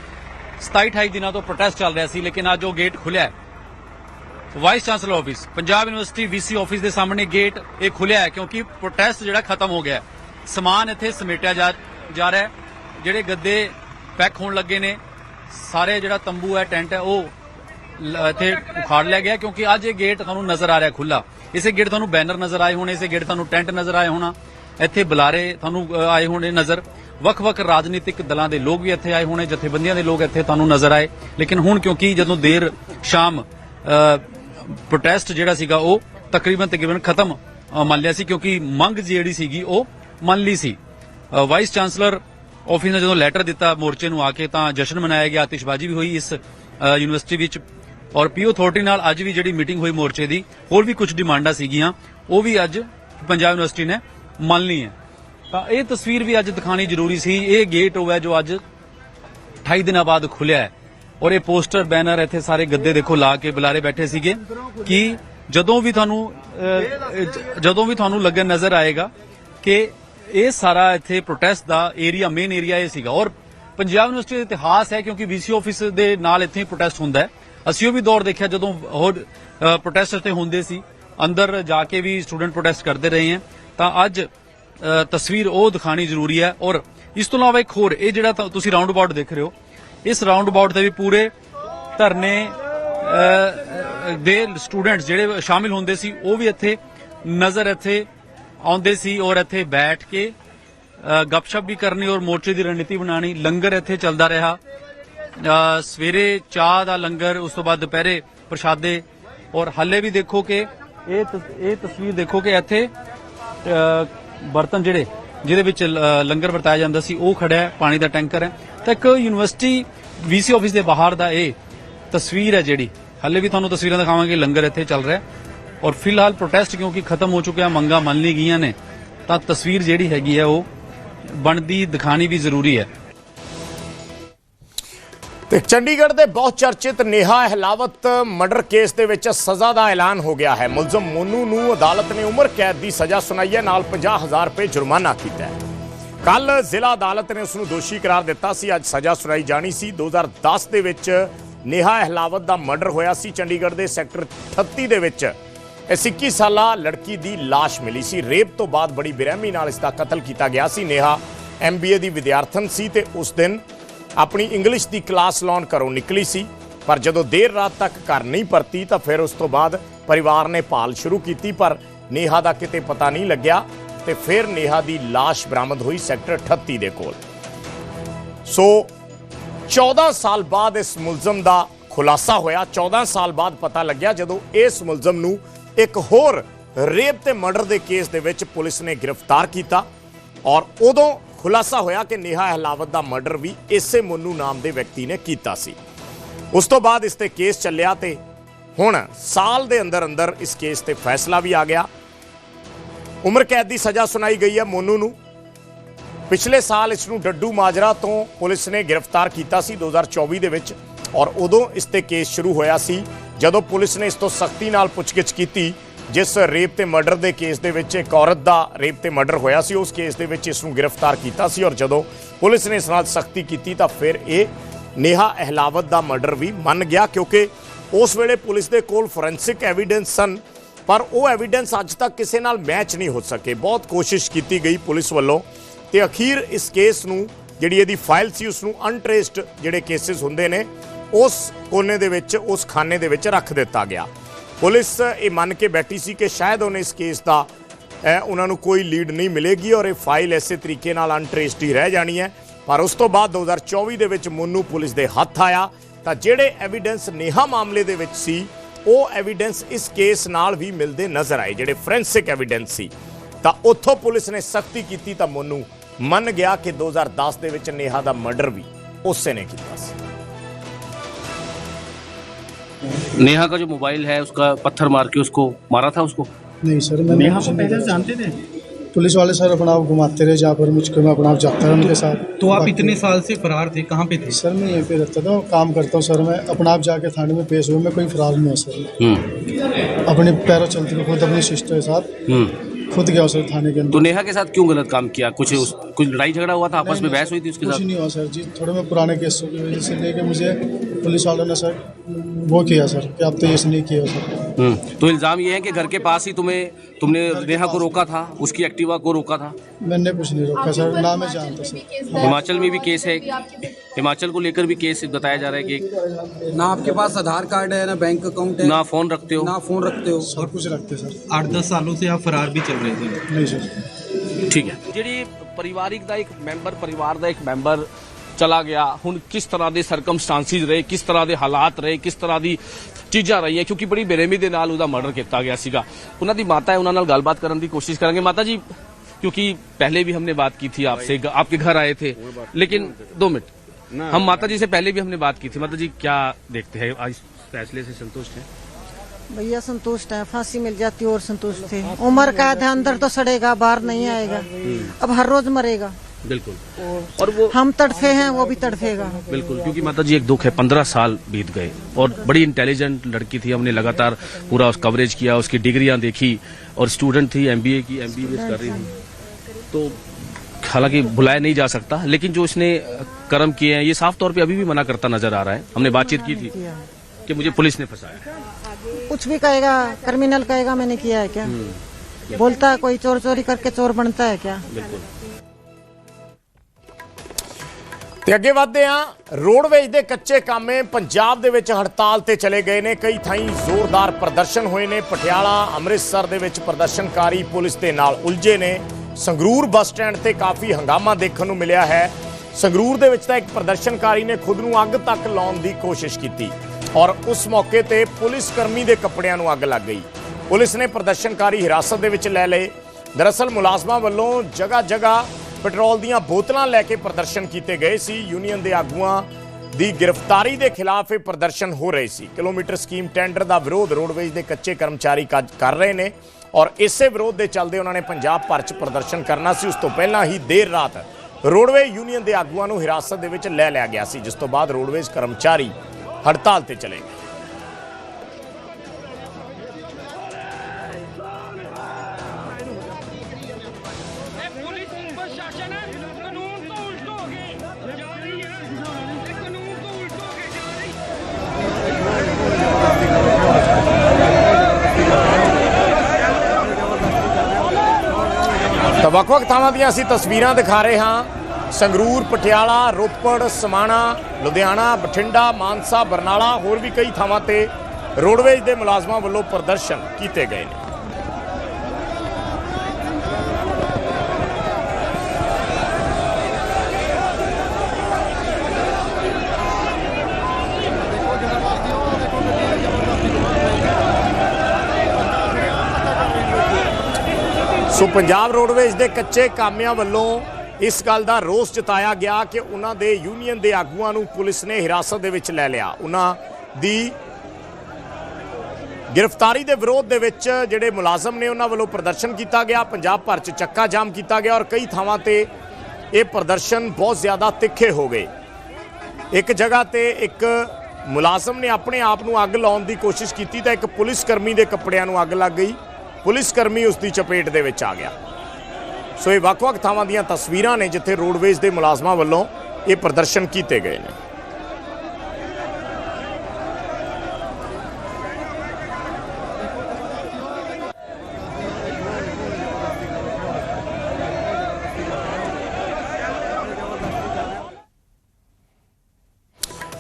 27 28 ਦਿਨਾਂ ਤੋਂ ਪ੍ਰੋਟੈਸਟ ਚੱਲ ਰਿਹਾ ਸੀ, ਲੇਕਿਨ ਅੱਜ ਉਹ ਗੇਟ ਖੁੱਲਿਆ ਹੈ। Vice chancellor office Punjab university VC office ਦੇ ਸਾਹਮਣੇ ਗੇਟ ਇਹ ਖੁੱਲਿਆ ਹੈ, ਕਿਉਂਕਿ ਪ੍ਰੋਟੈਸਟ ਜਿਹੜਾ ਖਤਮ ਹੋ ਗਿਆ ਸਮਾਨ ਇੱਥੇ ਸਮੇਟਿਆ ਜਾ ਜਾ ਰਿਹਾ ਹੈ, ਜਿਹੜੇ ਗੱਦੇ ਪੈਕ ਹੋਣ ਲੱਗੇ ਨੇ, ਸਾਰੇ ਜਿਹੜਾ ਤੰਬੂ ਹੈ, ਟੈਂਟ ਹੈ, ਉਹ ਇੱਥੇ ਉਖਾੜ ਲਿਆ ਗਿਆ, ਕਿਉਂਕਿ ਅੱਜ ਇਹ ਗੇਟ ਤੁਹਾਨੂੰ ਨਜ਼ਰ ਆ ਰਿਹਾ ਖੁੱਲਾ ਇਸੇ ਗੇਟ ਤੁਹਾਨੂੰ ਬੈਨਰ ਨਜ਼ਰ ਆਏ ਹੋਣੇ, ਇਸੇ ਗੇਟ ਤੁਹਾਨੂੰ ਟੈਂਟ ਨਜ਼ਰ ਆਏ ਹੋਣਾ। ਇੱਥੇ ਬੁਲਾਰੇ ਤੁਹਾਨੂੰ ਆਏ ਹੋਣੇ ਨਜ਼ਰ। ਵੱਖ-ਵੱਖ ਰਾਜਨੀਤਿਕ ਦਲਾਂ ਦੇ ਲੋਕ ਵੀ ਇੱਥੇ ਆਏ ਹੋਣੇ, ਜਥੇਬੰਦੀਆਂ ਦੇ ਲੋਕ ਇੱਥੇ ਤੁਹਾਨੂੰ ਨਜ਼ਰ ਆਏ। ਲੇਕਿਨ ਹੁਣ ਕਿਉਂਕਿ ਜਦੋਂ ਦੇਰ ਸ਼ਾਮ ਪ੍ਰੋਟੈਸਟ ਜਿਹੜਾ ਸੀਗਾ, ਉਹ ਤਕਰੀਬਨ ਤਕਰੀਬਨ ਖਤਮ ਮੰਨ ਲਿਆ ਸੀ ਕਿਉਂਕਿ ਮੰਗ ਜਿਹੜੀ ਸੀਗੀ, ਉਹ ਮੰਨ ਲਈ ਸੀ। ਵਾਈਸ ਚਾਂਸਲਰ ਆਫਿਸ ਨੇ ਜਦੋਂ ਲੈਟਰ ਦਿੱਤਾ ਮੋਰਚੇ ਨੂੰ ਆ ਕੇ, ਤਾਂ ਜਸ਼ਨ ਮਨਾਇਆ ਗਿਆ, ਆਤਿਸ਼ਬਾਜ਼ੀ ਵੀ ਹੋਈ ਇਸ ਯੂਨੀਵਰਸਿਟੀ ਵਿੱਚ। ਔਰ ਪੀਓ ਅਥਾਰਟੀ ਨਾਲ ਅੱਜ ਵੀ ਜਿਹੜੀ ਮੀਟਿੰਗ ਹੋਈ ਮੋਰਚੇ ਦੀ, ਹੋਰ ਵੀ ਕੁਝ ਡਿਮਾਂਡਾਂ ਸੀਗੀਆਂ, ਉਹ ਵੀ ਅੱਜ ਪੰਜਾਬ ਯੂਨੀਵਰਸਿਟੀ ਨੇ ਮੰਨ ਲਈ ਹੈ। ਤਾਂ ਇਹ ਤਸਵੀਰ ਵੀ ਅੱਜ ਦਿਖਾਣੀ ਜ਼ਰੂਰੀ ਸੀ। ਇਹ ਗੇਟ ਉਹ ਹੈ ਜੋ ਅੱਜ 28 ਦਿਨਾਂ ਬਾਅਦ ਖੁੱਲਿਆ ਹੈ। ਔਰ ਇਹ ਪੋਸਟਰ, ਬੈਨਰ ਇੱਥੇ ਸਾਰੇ ਗੱਦੇ ਦੇਖੋ ਲਾ ਕੇ ਬੁਲਾਰੇ ਬੈਠੇ ਸੀਗੇ ਕਿ ਜਦੋਂ ਵੀ ਤੁਹਾਨੂੰ ਜਦੋਂ ਵੀ ਤੁਹਾਨੂੰ ਲੱਗਣ ਨਜ਼ਰ ਆਏਗਾ ਕਿ ਇਹ ਸਾਰਾ ਇੱਥੇ ਪ੍ਰੋਟੈਸਟ ਦਾ ਏਰੀਆ ਮੇਨ ਏਰੀਆ ਇਹ ਸੀਗਾ। ਔਰ ਪੰਜਾਬ ਯੂਨੀਵਰਸਿਟੀ ਦਾ ਇਤਿਹਾਸ ਹੈ ਕਿਉਂਕਿ ਵੀਸੀ ਆਫਿਸ ਦੇ ਨਾਲ ਇੱਥੇ ਪ੍ਰੋਟੈਸਟ ਹੁੰਦਾ ਹੈ। ਅਸੀਂ ਉਹ ਵੀ ਦੌਰ ਦੇਖਿਆ ਜਦੋਂ ਹੋਰ ਪ੍ਰੋਟੈਸਟ ਇੱਥੇ ਹੁੰਦੇ ਸੀ। ਅੰਦਰ ਜਾ ਕੇ ਵੀ ਸਟੂਡੈਂਟ ਪ੍ਰੋਟੈਸਟ ਕਰਦੇ ਰਹੇ ਹੈ। ਤਾਂ ਅੱਜ ਤਸਵੀਰ ਉਹ ਦਿਖਾਣੀ ਜ਼ਰੂਰੀ ਹੈ। ਔਰ ਇਸ ਤੋਂ ਇਲਾਵਾ ਇੱਕ ਹੋਰ ਇਹ ਜਿਹੜਾ ਤੁਸੀਂ ਰਾਉਂਡ ਅਬਾਊਟ ਦੇਖ ਰਹੇ ਹੋ ਇਸ ਰਾਉਂਡ ਅਬਾਊਟ ਤੇ ਵੀ ਪੂਰੇ ਧਰਨੇ ਦੇ ਸਟੂਡੈਂਟਸ ਜਿਹੜੇ ਸ਼ਾਮਿਲ ਹੁੰਦੇ ਸੀ ਉਹ ਵੀ ਇੱਥੇ ਨਜ਼ਰ ਇੱਥੇ ਆਉਂਦੇ ਸੀ ਔਰ ਇੱਥੇ ਬੈਠ ਕੇ ਅ, ਗੱਪਸ਼ਪ ਵੀ ਕਰਨੀ ਔਰ ਮੋਰਚੇ ਦੀ ਰਣਨੀਤੀ ਬਣਾਣੀ ਲੰਗਰ ਇੱਥੇ ਚੱਲਦਾ ਰਿਹਾ। ਸਵੇਰੇ ਚਾਹ ਦਾ ਲੰਗਰ, ਉਸ ਤੋਂ ਬਾਅਦ ਦੁਪਹਿਰੇ ਪ੍ਰਸ਼ਾਦੇ। ਔਰ ਹੱਲੇ ਵੀ ਦੇਖੋ ਕਿ ਇਹ ਤਸ- ਇਹ ਤਸਵੀਰ ਦੇਖੋ ਕਿ ਇੱਥੇ ਬਰਤਨ ਜਿਹੜੇ, ਜਿਹਦੇ ਵਿੱਚ ਲੰਗਰ ਵਰਤਾਇਆ ਜਾਂਦਾ ਸੀ, ਉਹ ਖੜਾ ਪਾਣੀ ਦਾ ਟੈਂਕਰ ਹੈ। ਤਾਂ ਇੱਕ ਯੂਨੀਵਰਸਿਟੀ ਵੀਸੀ ਆਫਿਸ ਦੇ ਬਾਹਰ ਦਾ ਇਹ ਤਸਵੀਰ ਹੈ ਜਿਹੜੀ। ਹੱਲੇ ਵੀ ਤੁਹਾਨੂੰ ਤਸਵੀਰਾਂ ਦਿਖਾਵਾਂਗੇ, ਲੰਗਰ ਇੱਥੇ ਚੱਲ ਰਿਹਾ ਔਰ ਫਿਲਹਾਲ ਪ੍ਰੋਟੈਸਟ ਕਿਉਂਕਿ ਖਤਮ ਹੋ ਚੁੱਕਿਆ, ਮੰਗਾਂ ਮੰਨ ਲਈ ਗਈਆਂ ਨੇ, ਤਾਂ ਤਸਵੀਰ ਜਿਹੜੀ ਹੈਗੀ ਹੈ, ਉਹ ਬਣਦੀ, ਦਿਖਾਣੀ ਵੀ ਜ਼ਰੂਰੀ ਹੈ। ਤੇ ਚੰਡੀਗੜ੍ਹ ਦੇ ਬਹੁਤ ਚਰਚਿਤ ਨੇਹਾ ਅਹਿਲਾਵਤ ਮਰਡਰ ਕੇਸ ਦੇ ਵਿੱਚ ਸਜ਼ਾ ਦਾ ਐਲਾਨ ਹੋ ਗਿਆ ਹੈ। ਮੁਲਜ਼ਮ ਮੋਨੂ ਨੂੰ ਅਦਾਲਤ ਨੇ ਉਮਰ ਕੈਦ ਦੀ ਸਜ਼ਾ ਸੁਣਾਈ ਹੈ, ਨਾਲ 50000 ਰੁਪਏ ਜੁਰਮਾਨਾ ਕੀਤਾ ਹੈ। ਕੱਲ ਜ਼ਿਲ੍ਹਾ ਅਦਾਲਤ ਨੇ ਉਸ ਨੂੰ ਦੋਸ਼ੀ ਕਰਾਰ ਦਿੱਤਾ ਸੀ। ਅੱਜ ਸਜ਼ਾ ਸੁਣਾਈ ਜਾਣੀ ਸੀ। 2010 ਦੇ ਵਿੱਚ ਨੇਹਾ ਅਹਿਲਾਵਤ ਦਾ ਮਰਡਰ ਹੋਇਆ ਸੀ। ਚੰਡੀਗੜ੍ਹ ਦੇ ਸੈਕਟਰ 38 ਦੇ ਵਿੱਚ ਇਸ 21 ਸਾਲਾ ਲੜਕੀ ਦੀ ਲਾਸ਼ ਮਿਲੀ ਸੀ। ਰੇਪ ਤੋਂ ਬਾਅਦ ਬੜੀ ਬੇਰਹਿਮੀ ਨਾਲ ਇਸ ਦਾ ਕਤਲ ਕੀਤਾ ਗਿਆ ਸੀ। ਨੇਹਾ ਐਮਬੀਏ ਦੀ ਵਿਦਿਆਰਥਣ ਸੀ ਤੇ ਉਸ ਦਿਨ ਆਪਣੀ ਇੰਗਲਿਸ਼ ਦੀ ਕਲਾਸ ਲਾਉਣ ਘਰੋਂ ਨਿਕਲੀ ਸੀ, ਪਰ ਜਦੋਂ ਦੇਰ ਰਾਤ ਤੱਕ ਘਰ ਨਹੀਂ ਪਰਤੀ ਤਾਂ ਫਿਰ ਉਸ ਤੋਂ ਬਾਅਦ ਪਰਿਵਾਰ ਨੇ ਭਾਲ ਸ਼ੁਰੂ ਕੀਤੀ, ਪਰ ਨੇਹਾ ਦਾ ਕਿਤੇ ਪਤਾ ਨਹੀਂ ਲੱਗਿਆ ਤੇ ਫਿਰ ਨੇਹਾ ਦੀ ਲਾਸ਼ ਬਰਾਮਦ ਹੋਈ ਸੈਕਟਰ 38 ਦੇ ਕੋਲ। ਸੋ 14 ਸਾਲ ਬਾਅਦ ਇਸ ਮੁਲਜ਼ਮ ਦਾ ਖੁਲਾਸਾ ਹੋਇਆ। 14 ਸਾਲ ਬਾਅਦ ਪਤਾ ਲੱਗਿਆ ਜਦੋਂ ਇਸ ਮੁਲਜ਼ਮ ਨੂੰ ਇੱਕ ਹੋਰ ਰੇਪ ਤੇ ਮਰਡਰ ਦੇ ਕੇਸ ਦੇ ਵਿੱਚ ਪੁਲਿਸ ਨੇ ਗ੍ਰਿਫਤਾਰ ਕੀਤਾ ਔਰ ਉਦੋਂ ਖੁਲਾਸਾ ਹੋਇਆ ਕਿ ਨੇਹਾ ਅਹਿਲਾਵਤ ਦਾ ਮਰਡਰ ਵੀ ਇਸੇ ਮੋਨੂ ਨਾਮ ਦੇ ਵਿਅਕਤੀ ਨੇ ਕੀਤਾ ਸੀ। ਉਸ ਤੋਂ ਬਾਅਦ ਇਸ ਤੇ ਕੇਸ ਚੱਲਿਆ ਤੇ ਹੁਣ ਸਾਲ ਦੇ ਅੰਦਰ ਅੰਦਰ ਇਸ ਕੇਸ ਤੇ ਫੈਸਲਾ ਵੀ ਆ ਗਿਆ। ਉਮਰ ਕੈਦ ਦੀ ਸਜ਼ਾ ਸੁਣਾਈ ਗਈ ਹੈ ਮੋਨੂ ਨੂੰ। ਪਿਛਲੇ ਸਾਲ ਇਸ ਨੂੰ ਡੱਡੂ ਮਾਜਰਾ ਤੋਂ ਪੁਲਿਸ ਨੇ ਗ੍ਰਿਫਤਾਰ ਕੀਤਾ ਸੀ 2024 ਦੇ ਵਿੱਚ ਔਰ ਉਦੋਂ ਇਸ ਤੇ ਕੇਸ ਸ਼ੁਰੂ ਹੋਇਆ ਸੀ। ਜਦੋਂ ਪੁਲਿਸ ਨੇ ਇਸ ਤੋਂ ਸਖਤੀ ਨਾਲ ਪੁੱਛਗਿੱਛ ਕੀਤੀ ਜਿਸ ਰੇਪ ਤੇ ਮਰਡਰ ਦੇ ਕੇਸ ਦੇ ਵਿੱਚ ਇੱਕ ਔਰਤ ਦਾ ਰੇਪ ਤੇ ਮਰਡਰ ਹੋਇਆ ਸੀ, ਉਸ ਕੇਸ ਦੇ ਵਿੱਚ ਇਸ ਨੂੰ ਗ੍ਰਿਫਤਾਰ ਕੀਤਾ ਸੀ ਔਰ ਜਦੋਂ ਪੁਲਿਸ ਨੇ ਇਸ ਨਾਲ ਸਖਤੀ ਕੀਤੀ ਤਾਂ ਫਿਰ ਇਹ ਨੇਹਾ ਅਹਿਲਾਵਤ ਦਾ ਮਰਡਰ ਵੀ ਮੰਨ ਗਿਆ ਕਿਉਂਕਿ ਉਸ ਵੇਲੇ ਪੁਲਿਸ ਦੇ ਕੋਲ ਫੋਰੈਂਸਿਕ ਐਵੀਡੈਂਸ ਸਨ, ਪਰ ਉਹ ਐਵੀਡੈਂਸ ਅੱਜ ਤੱਕ ਕਿਸੇ ਨਾਲ ਮੈਚ ਨਹੀਂ ਹੋ ਸਕੇ। ਬਹੁਤ ਕੋਸ਼ਿਸ਼ ਕੀਤੀ ਗਈ ਪੁਲਿਸ ਵੱਲੋਂ ਤੇ ਅਖੀਰ ਇਸ ਕੇਸ ਨੂੰ ਜਿਹੜੀ ਇਹਦੀ ਫਾਈਲ ਸੀ, ਉਸ ਨੂੰ ਅਨਟ੍ਰੇਸਡ ਜਿਹੜੇ ਕੇਸਿਸ ਹੁੰਦੇ ਨੇ, ਉਸ ਕੋਨੇ ਦੇ ਵਿੱਚ, ਉਸ ਖਾਨੇ ਦੇ ਵਿੱਚ ਰੱਖ ਦਿੱਤਾ ਗਿਆ। ਪੁਲਿਸ ਇਹ ਮੰਨ ਕੇ ਬੈਠੀ ਸੀ ਕਿ ਸ਼ਾਇਦ ਉਹਨੇ ਇਸ ਕੇਸ ਦਾ ਉਹਨਾਂ ਨੂੰ ਕੋਈ ਲੀਡ ਨਹੀਂ ਮਿਲੇਗੀ ਔਰ ਇਹ ਫਾਈਲ ਐਸੇ ਤਰੀਕੇ ਨਾਲ ਅਨਟ੍ਰੇਸਡ ਹੀ ਰਹਿ ਜਾਣੀ ਹੈ। ਪਰ ਉਸ ਤੋਂ ਬਾਅਦ 2024 ਦੇ ਵਿੱਚ ਮੁੰਨੂ ਪੁਲਿਸ ਦੇ ਹੱਥ ਆਇਆ। ਤਾਂ ਜਿਹੜੇ ਐਵੀਡੈਂਸ ਨੇਹਾ ਮਾਮਲੇ ਦੇ ਵਿੱਚ ਸੀ, ਉਹ ਐਵੀਡੈਂਸ ਇਸ ਕੇਸ ਨਾਲ ਵੀ ਮਿਲਦੇ ਨਜ਼ਰ ਆਏ, ਜਿਹੜੇ ਫੋਰੈਂਸਿਕ ਐਵੀਡੈਂਸ ਸੀ। ਤਾਂ ਉੱਥੋਂ ਪੁਲਿਸ ਨੇ ਸਖਤੀ ਕੀਤੀ ਤਾਂ ਮੋਨੂ ਮੰਨ ਗਿਆ ਕਿ 2010 ਦੇ ਵਿੱਚ ਨੇਹਾ ਦਾ ਮਰਡਰ ਵੀ ਉਸੇ ਨੇ ਕੀਤਾ ਸੀ। नेहा का जो मोबाइल है उसका पत्थर मार के उसको मारा था उसको? नहीं सर मैं नेहा को पहले जानते थे? पुलिस वाले सर अपना आप घुमाते रहे जहाँ पर मुझको मैं अपना आप जाता रहा उनके साथ। तो आप इतने साल से फरार थे कहाँ पे थे? सर मैं यहीं पे रहता था काम करता हूँ सर मैं अपना आप जाके थाने में पेश हुआ मैं कोई फरार नहीं हूँ सर। हम्म। अपने पैरों चलते हुए खुद अपनी सिस्टर के साथ। हम्म। खुद गया सर थाने के अंदर। तो नेहा के साथ क्यों गलत काम किया? कुछ उस, कुछ लड़ाई झगड़ा हुआ था? आपस में बहस हुई थी उसके कुछ साथ? नहीं हुआ सर जी। थोड़े में पुराने केसों की वजह से लेके मुझे पुलिस वालों ने सर वो किया सर कि आप तो ये नहीं किया सर। तो इल्जाम ये है कि घर के पास ही तुम्हें तुमने नेहा को रोका था उसकी एक्टिवा को रोका था मैंने कुछ नहीं रोका सर ना मैं जानता सर हिमाचल में भी केस है हिमाचल को लेकर भी केस बताया जा रहा है कि ना आपके पास आधार कार्ड है ना बैंक अकाउंट है ना फोन रखते हो ना फोन रखते हो सब कुछ रखते सर आठ दस सालों से आप फरार भी चल रहे थे नहीं सर ਠੀਕ ਹੈ ਜਿਹੜੀ ਪਰਿਵਾਰਿਕ ਦਾ ਇੱਕ ਮੈਂਬਰ ਪਰਿਵਾਰ ਦਾ ਇੱਕ ਮੈਂਬਰ ਚਲਾ ਗਿਆ ਹੁਣ ਕਿਸ ਤਰ੍ਹਾਂ ਦੇ ਸਰਕਮਸਟੈਂਸਿਸ ਰਹੇ ਕਿਸ ਤਰ੍ਹਾਂ ਦੇ ਹਾਲਾਤ ਰਹੇ ਕਿਸ ਤਰ੍ਹਾਂ ਦੀ ਚੀਜ਼ਾਂ ਰਹੀਆਂ ਕਿਉਂਕਿ ਬੜੀ ਬੇਰਹਿਮੀ ਦੇ ਨਾਲ ਉਹਦਾ ਮਰਡਰ ਕੀਤਾ ਗਿਆ ਸੀਗਾ ਉਹਨਾਂ ਦੀ ਮਾਤਾ ਹੈ ਉਹਨਾਂ ਨਾਲ ਗੱਲਬਾਤ ਕਰਨ ਦੀ ਕੋਸ਼ਿਸ਼ ਕਰਾਂਗੇ ਮਾਤਾ ਜੀ क्योंकि पहले भी हमने बात की थी आपसे आपके घर आए थे लेकिन दो मिनट हम माता जी से पहले भी हमने बात की थी माता जी क्या देखते हैं आज इस फैसले से संतुष्ट हैं भैया संतुष्ट है फांसी मिल जाती और संतुष्ट थे उम्र कैद है अंदर तो सड़ेगा बाहर नहीं आएगा अब हर रोज मरेगा बिल्कुल। और वो हम तड़फे हैं वो भी तड़फेगा। बिल्कुल क्योंकि माता जी एक दुख है पंद्रह साल बीत गए और बड़ी इंटेलिजेंट लड़की थी हमने लगातार पूरा उस कवरेज किया उसकी डिग्रियाँ देखी और स्टूडेंट थी एमबीए की एमबीए कर रही थी। तो हालाँकि बुलाया नहीं जा सकता लेकिन जो इसने कर्म किए हैं ये साफ़ तौर पे अभी भी मना करता नज़र आ रहा है। हमने बातचीत की थी कि मुझे पुलिस ने फंसाया। कुछ भी कहेगा क्रिमिनल कहेगा मैंने किया है क्या? बोलता है कोई चोर चोरी करके चोर बनता है क्या? बिल्कुल। ਤੇ ਅੱਗੇ ਵਧਦੇ ਹਾਂ। ਰੋਡਵੇਜ ਦੇ ਕੱਚੇ ਕਾਮੇ ਪੰਜਾਬ ਦੇ ਵਿੱਚ ਹੜਤਾਲ ਤੇ ਚਲੇ ਗਏ ਨੇ। ਕਈ ਥਾਈਂ ਜ਼ੋਰਦਾਰ ਪ੍ਰਦਰਸ਼ਨ ਹੋਏ ਨੇ। ਪਟਿਆਲਾ, ਅੰਮ੍ਰਿਤਸਰ ਦੇ ਵਿੱਚ ਪ੍ਰਦਰਸ਼ਨਕਾਰੀ ਪੁਲਿਸ ਦੇ ਨਾਲ ਉਲਝੇ ਨੇ। ਸੰਗਰੂਰ ਬੱਸ ਸਟੈਂਡ ਤੇ ਕਾਫੀ ਹੰਗਾਮਾ ਦੇਖਣ ਨੂੰ ਮਿਲਿਆ ਹੈ। ਸੰਗਰੂਰ ਦੇ ਵਿੱਚ ਤਾਂ ਇੱਕ ਪ੍ਰਦਰਸ਼ਨਕਾਰੀ ਨੇ ਖੁਦ ਨੂੰ ਅੱਗ ਤੱਕ ਲਾਉਣ ਦੀ ਕੋਸ਼ਿਸ਼ ਕੀਤੀ ਔਰ ਉਸ ਮੌਕੇ ਤੇ ਪੁਲਿਸ ਕਰਮੀ ਦੇ ਕੱਪੜਿਆਂ ਨੂੰ ਅੱਗ ਲੱਗ ਗਈ। ਪੁਲਿਸ ਨੇ ਪ੍ਰਦਰਸ਼ਨਕਾਰੀ ਹਿਰਾਸਤ ਦੇ ਵਿੱਚ ਲੈ ਲਏ। ਦਰਅਸਲ ਮੁਲਾਜ਼ਮਾਂ ਵੱਲੋਂ ਜਗ੍ਹਾ ਜਗ੍ਹਾ ਪੈਟਰੋਲ ਦੀਆਂ ਬੋਤਲਾਂ ਲੈ ਕੇ ਪ੍ਰਦਰਸ਼ਨ ਕੀਤੇ ਗਏ ਸੀ। ਯੂਨੀਅਨ ਦੇ ਆਗੂਆਂ ਦੀ ਗ੍ਰਿਫਤਾਰੀ ਦੇ ਖਿਲਾਫ ਇਹ ਪ੍ਰਦਰਸ਼ਨ ਹੋ ਰਹੇ ਸੀ। ਕਿਲੋਮੀਟਰ ਸਕੀਮ ਟੈਂਡਰ ਦਾ ਵਿਰੋਧ ਰੋਡਵੇਜ਼ ਦੇ ਕੱਚੇ ਕਰਮਚਾਰੀ ਕੱਜ- ਕਰ ਰਹੇ ਨੇ ਔਰ ਇਸੇ ਵਿਰੋਧ ਦੇ ਚੱਲਦੇ ਉਹਨਾਂ ਨੇ ਪੰਜਾਬ ਭਰ 'ਚ ਪ੍ਰਦਰਸ਼ਨ ਕਰਨਾ ਸੀ। ਉਸ ਤੋਂ ਪਹਿਲਾਂ ਹੀ ਦੇਰ ਰਾਤ ਰੋਡਵੇ ਯੂਨੀਅਨ ਦੇ ਆਗੂਆਂ ਨੂੰ ਹਿਰਾਸਤ ਦੇ ਵਿੱਚ ਲੈ ਲਿਆ ਗਿਆ ਸੀ, ਜਿਸ ਤੋਂ ਬਾਅਦ ਰੋਡਵੇਜ਼ ਕਰਮਚਾਰੀ ਹੜਤਾਲ ਤੇ ਚਲੇ ਗਏ। ਵੱਖ-ਵੱਖ ਥਾਵਾਂ ਦੀਆਂ ਅਸੀਂ ਤਸਵੀਰਾਂ ਦਿਖਾ ਰਹੇ ਹਾਂ। ਸੰਗਰੂਰ, ਪਟਿਆਲਾ, ਰੋਪੜ, ਸਮਾਣਾ, ਲੁਧਿਆਣਾ, ਬਠਿੰਡਾ, ਮਾਨਸਾ, ਬਰਨਾਲਾ, ਹੋਰ ਵੀ ਕਈ ਥਾਵਾਂ ਤੇ ਰੋਡਵੇਜ਼ ਦੇ ਮੁਲਾਜ਼ਮਾਂ ਵੱਲੋਂ ਪ੍ਰਦਰਸ਼ਨ ਕੀਤੇ ਗਏ ਨੇ। ਸੋ ਪੰਜਾਬ ਰੋਡਵੇਜ਼ ਦੇ ਕੱਚੇ ਕਾਮਿਆਂ ਵੱਲੋਂ ਇਸ ਗੱਲ ਦਾ ਰੋਸ ਜਤਾਇਆ ਗਿਆ ਕਿ ਉਹਨਾਂ ਦੇ ਯੂਨੀਅਨ ਦੇ ਆਗੂਆਂ ਨੂੰ ਪੁਲਿਸ ਨੇ ਹਿਰਾਸਤ ਦੇ ਵਿੱਚ ਲੈ ਲਿਆ। ਉਹਨਾਂ ਦੀ ਗ੍ਰਿਫਤਾਰੀ ਦੇ ਵਿਰੋਧ ਦੇ ਵਿੱਚ ਜਿਹੜੇ ਮੁਲਾਜ਼ਮ ਨੇ ਉਹਨਾਂ ਵੱਲੋਂ ਪ੍ਰਦਰਸ਼ਨ ਕੀਤਾ ਗਿਆ, ਪੰਜਾਬ ਭਰ 'ਚ ਚੱਕਾ ਜਾਮ ਕੀਤਾ ਗਿਆ ਔਰ ਕਈ ਥਾਵਾਂ ਤੇ ਇਹ ਪ੍ਰਦਰਸ਼ਨ ਬਹੁਤ ਜ਼ਿਆਦਾ ਤਿੱਖੇ ਹੋ ਗਏ। ਇੱਕ ਜਗ੍ਹਾ ਤੇ ਇੱਕ ਮੁਲਾਜ਼ਮ ਨੇ ਆਪਣੇ ਆਪ ਨੂੰ ਅੱਗ ਲਾਉਣ ਦੀ ਕੋਸ਼ਿਸ਼ ਕੀਤੀ ਤਾਂ ਇੱਕ ਪੁਲਿਸ ਕਰਮੀ ਦੇ ਕੱਪੜਿਆਂ ਨੂੰ ਅੱਗ ਲੱਗ ਗਈ। ਪੁਲਿਸ ਕਰਮੀ ਉਸ ਦੀ ਚਪੇਟ ਦੇ ਵਿੱਚ ਆ ਗਿਆ। ਸੋ ਇਹ ਵੱਖ-ਵੱਖ ਥਾਵਾਂ ਦੀਆਂ ਤਸਵੀਰਾਂ ਨੇ ਜਿੱਥੇ ਰੋਡਵੇਜ਼ ਦੇ ਮੁਲਾਜ਼ਮਾਂ ਵੱਲੋਂ ਇਹ ਪ੍ਰਦਰਸ਼ਨ ਕੀਤੇ ਗਏ ਨੇ।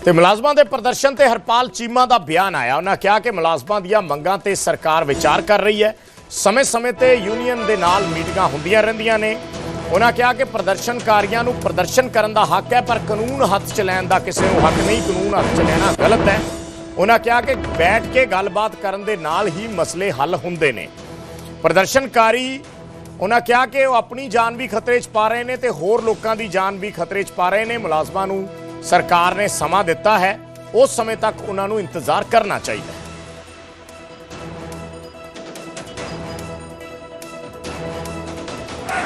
ਤੇ ਮੁਲਾਜ਼ਮਾਂ ਦੇ ਪ੍ਰਦਰਸ਼ਨ ਤੇ ਹਰਪਾਲ ਚੀਮਾ ਦਾ ਬਿਆਨ ਆਇਆ। ਉਹਨਾਂ ਕਿਹਾ ਕਿ ਮੁਲਾਜ਼ਮਾਂ ਦੀਆਂ ਮੰਗਾਂ ਤੇ ਸਰਕਾਰ ਵਿਚਾਰ ਕਰ ਰਹੀ ਹੈ। ਸਮੇਂ-ਸਮੇਂ ਤੇ ਯੂਨੀਅਨ ਦੇ ਨਾਲ ਮੀਟਿੰਗਾਂ ਹੁੰਦੀਆਂ ਰਹਿੰਦੀਆਂ ਨੇ। ਉਹਨਾਂ ਕਿਹਾ ਕਿ ਪ੍ਰਦਰਸ਼ਨਕਾਰੀਆਂ ਨੂੰ ਪ੍ਰਦਰਸ਼ਨ ਕਰਨ ਦਾ ਹੱਕ ਹੈ, ਪਰ ਕਾਨੂੰਨ ਹੱਥ 'ਚ ਲੈਣ ਦਾ ਕਿਸੇ ਨੂੰ ਹੱਕ ਨਹੀਂ, ਕਾਨੂੰਨ ਹੱਥ 'ਚ ਲੈਣਾ ਗਲਤ ਹੈ। ਉਹਨਾਂ ਕਿਹਾ ਕਿ ਬੈਠ ਕੇ ਗੱਲਬਾਤ ਕਰਨ ਦੇ ਨਾਲ ਹੀ ਮਸਲੇ ਹੱਲ ਹੁੰਦੇ ਨੇ। ਪ੍ਰਦਰਸ਼ਨਕਾਰੀ ਉਹਨਾਂ ਕਿਹਾ ਕਿ ਉਹ ਆਪਣੀ ਜਾਨ ਵੀ ਖਤਰੇ 'ਚ ਪਾ ਰਹੇ ਨੇ ਤੇ ਹੋਰ ਲੋਕਾਂ ਦੀ ਜਾਨ ਵੀ ਖਤਰੇ 'ਚ ਪਾ ਰਹੇ ਨੇ। ਮੁਲਾਜ਼ਮਾਂ ਨੂੰ ਸਰਕਾਰ ਨੇ ਸਮਾਂ ਦਿੱਤਾ ਹੈ। ਉਸ ਸਮੇਂ ਤੱਕ ਉਹਨਾਂ ਨੂੰ ਇੰਤਜ਼ਾਰ ਕਰਨਾ ਚਾਹੀਦਾ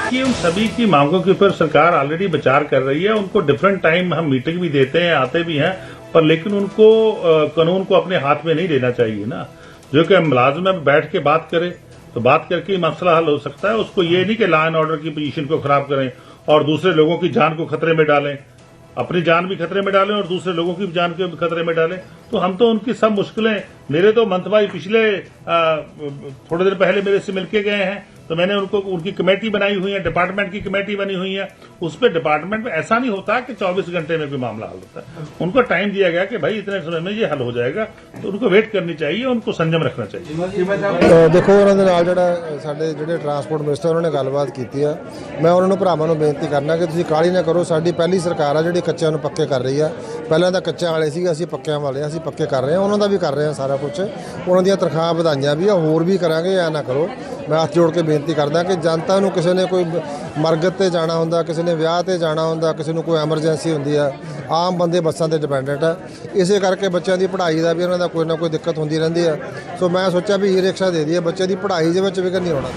कि उन सभी की मांगों के ऊपर सरकार ऑलरेडी विचार कर रही है। उनको डिफरेंट टाइम हम मीटिंग भी देते हैं आते भी हैं पर लेकिन उनको कानून को अपने हाथ में नहीं लेना चाहिए ना। जो कि हम मुलाजम में बैठ के बात करें तो बात करके ही मसला हल हो सकता है। उसको ये नहीं कि लॉ एंड ऑर्डर की पोजीशन को खराब करें और दूसरे लोगों की जान को खतरे में डालें। अपनी जान भी खतरे में डालें और दूसरे लोगों की जान को भी खतरे में डालें। तो हम तो उनकी सब मुश्किलें मेरे तो मंथ भाई पिछले अ, थोड़े दिन पहले मेरे से मिलके गए हैं। तो मैंने उनको उनकी कमेटी बनाई हुई है डिपार्टमेंट की कमेटी बनी हुई है उस पर डिपार्टमेंट में ऐसा नहीं होता कि 24 घंटे में कोई मामला हल होता है उनको टाइम दिया गया कि भाई इतने समय में ये हल हो जाएगा तो उनको वेट करनी चाहिए उनको संयम रखना चाहिए ਅ, ਦੇਖੋ ਉਹਨਾਂ ਦੇ ਨਾਲ ਜਿਹੜਾ ਸਾਡੇ ਜਿਹੜੇ ਟਰਾਂਸਪੋਰਟ ਮਿਨਿਸਟਰ ਉਹਨਾਂ ਨੇ ਗੱਲਬਾਤ ਕੀਤੀ ਆ ਮੈਂ ਉਹਨਾਂ ਨੂੰ ਭਰਾਵਾਂ ਨੂੰ ਬੇਨਤੀ ਕਰਨਾ ਕਿ ਤੁਸੀਂ ਕਾਹਲੀ ਨਾ ਕਰੋ ਸਾਡੀ ਪਹਿਲੀ ਸਰਕਾਰ ਆ ਜਿਹੜੀ ਕੱਚਿਆਂ ਨੂੰ ਪੱਕੇ ਕਰ ਰਹੀ ਆ ਪਹਿਲਾਂ ਤਾਂ ਕੱਚਿਆਂ ਵਾਲੇ ਸੀਗੇ ਅਸੀਂ ਪੱਕਿਆਂ ਵਾਲੇ ਆ ਅਸੀਂ ਪੱਕੇ ਕਰ ਰਹੇ ਹਾਂ ਉਹਨਾਂ ਦਾ ਵੀ ਕਰ ਰਹੇ ਹਾਂ ਸਾਰਾ ਕੁਝ ਉਹਨਾਂ ਦੀਆਂ ਤਨਖਾਹਾਂ ਵਧਾਈਆਂ ਵੀ ਆ ਹੋਰ ਵੀ ਕਰਾਂਗੇ ਐ ਨਾ ਕਰੋ ਮੈਂ ਹੱਥ ਜੋੜ ਕੇ ਬੇਨਤੀ ਕਰਦਾ ਕਿ ਜਨਤਾ ਨੂੰ ਕਿਸੇ ਨੇ ਕੋਈ ਮਰਗਤ ਤੇ ਜਾਣਾ ਹੁੰਦਾ, ਕਿਸੇ ਨੇ ਵਿਆਹ ਤੇ ਜਾਣਾ ਹੁੰਦਾ, ਕਿਸੇ ਨੂੰ ਕੋਈ ਐਮਰਜੈਂਸੀ ਹੁੰਦੀ ਆ, ਆਮ ਬੰਦੇ ਬੱਸਾਂ ਤੇ ਡਿਪੈਂਡੈਂਟ ਆ। ਇਸੇ ਕਰਕੇ ਬੱਚਿਆਂ ਦੀ ਪੜ੍ਹਾਈ ਦਾ ਵੀ ਉਹਨਾਂ ਦਾ ਕੋਈ ਨਾ ਕੋਈ ਦਿੱਕਤ ਹੁੰਦੀ ਰਹਿੰਦੀ ਆ। ਸੋ ਮੈਂ ਸੋਚਿਆ ਵੀ ਈ ਰਿਕਸ਼ਾ ਦੇ ਦਈਏ ਬੱਚੇ ਦੀ ਪੜ੍ਹਾਈ ਦੇ ਵਿੱਚ ਵਿਘਨ ਨਹੀਂ ਆਉਣਾ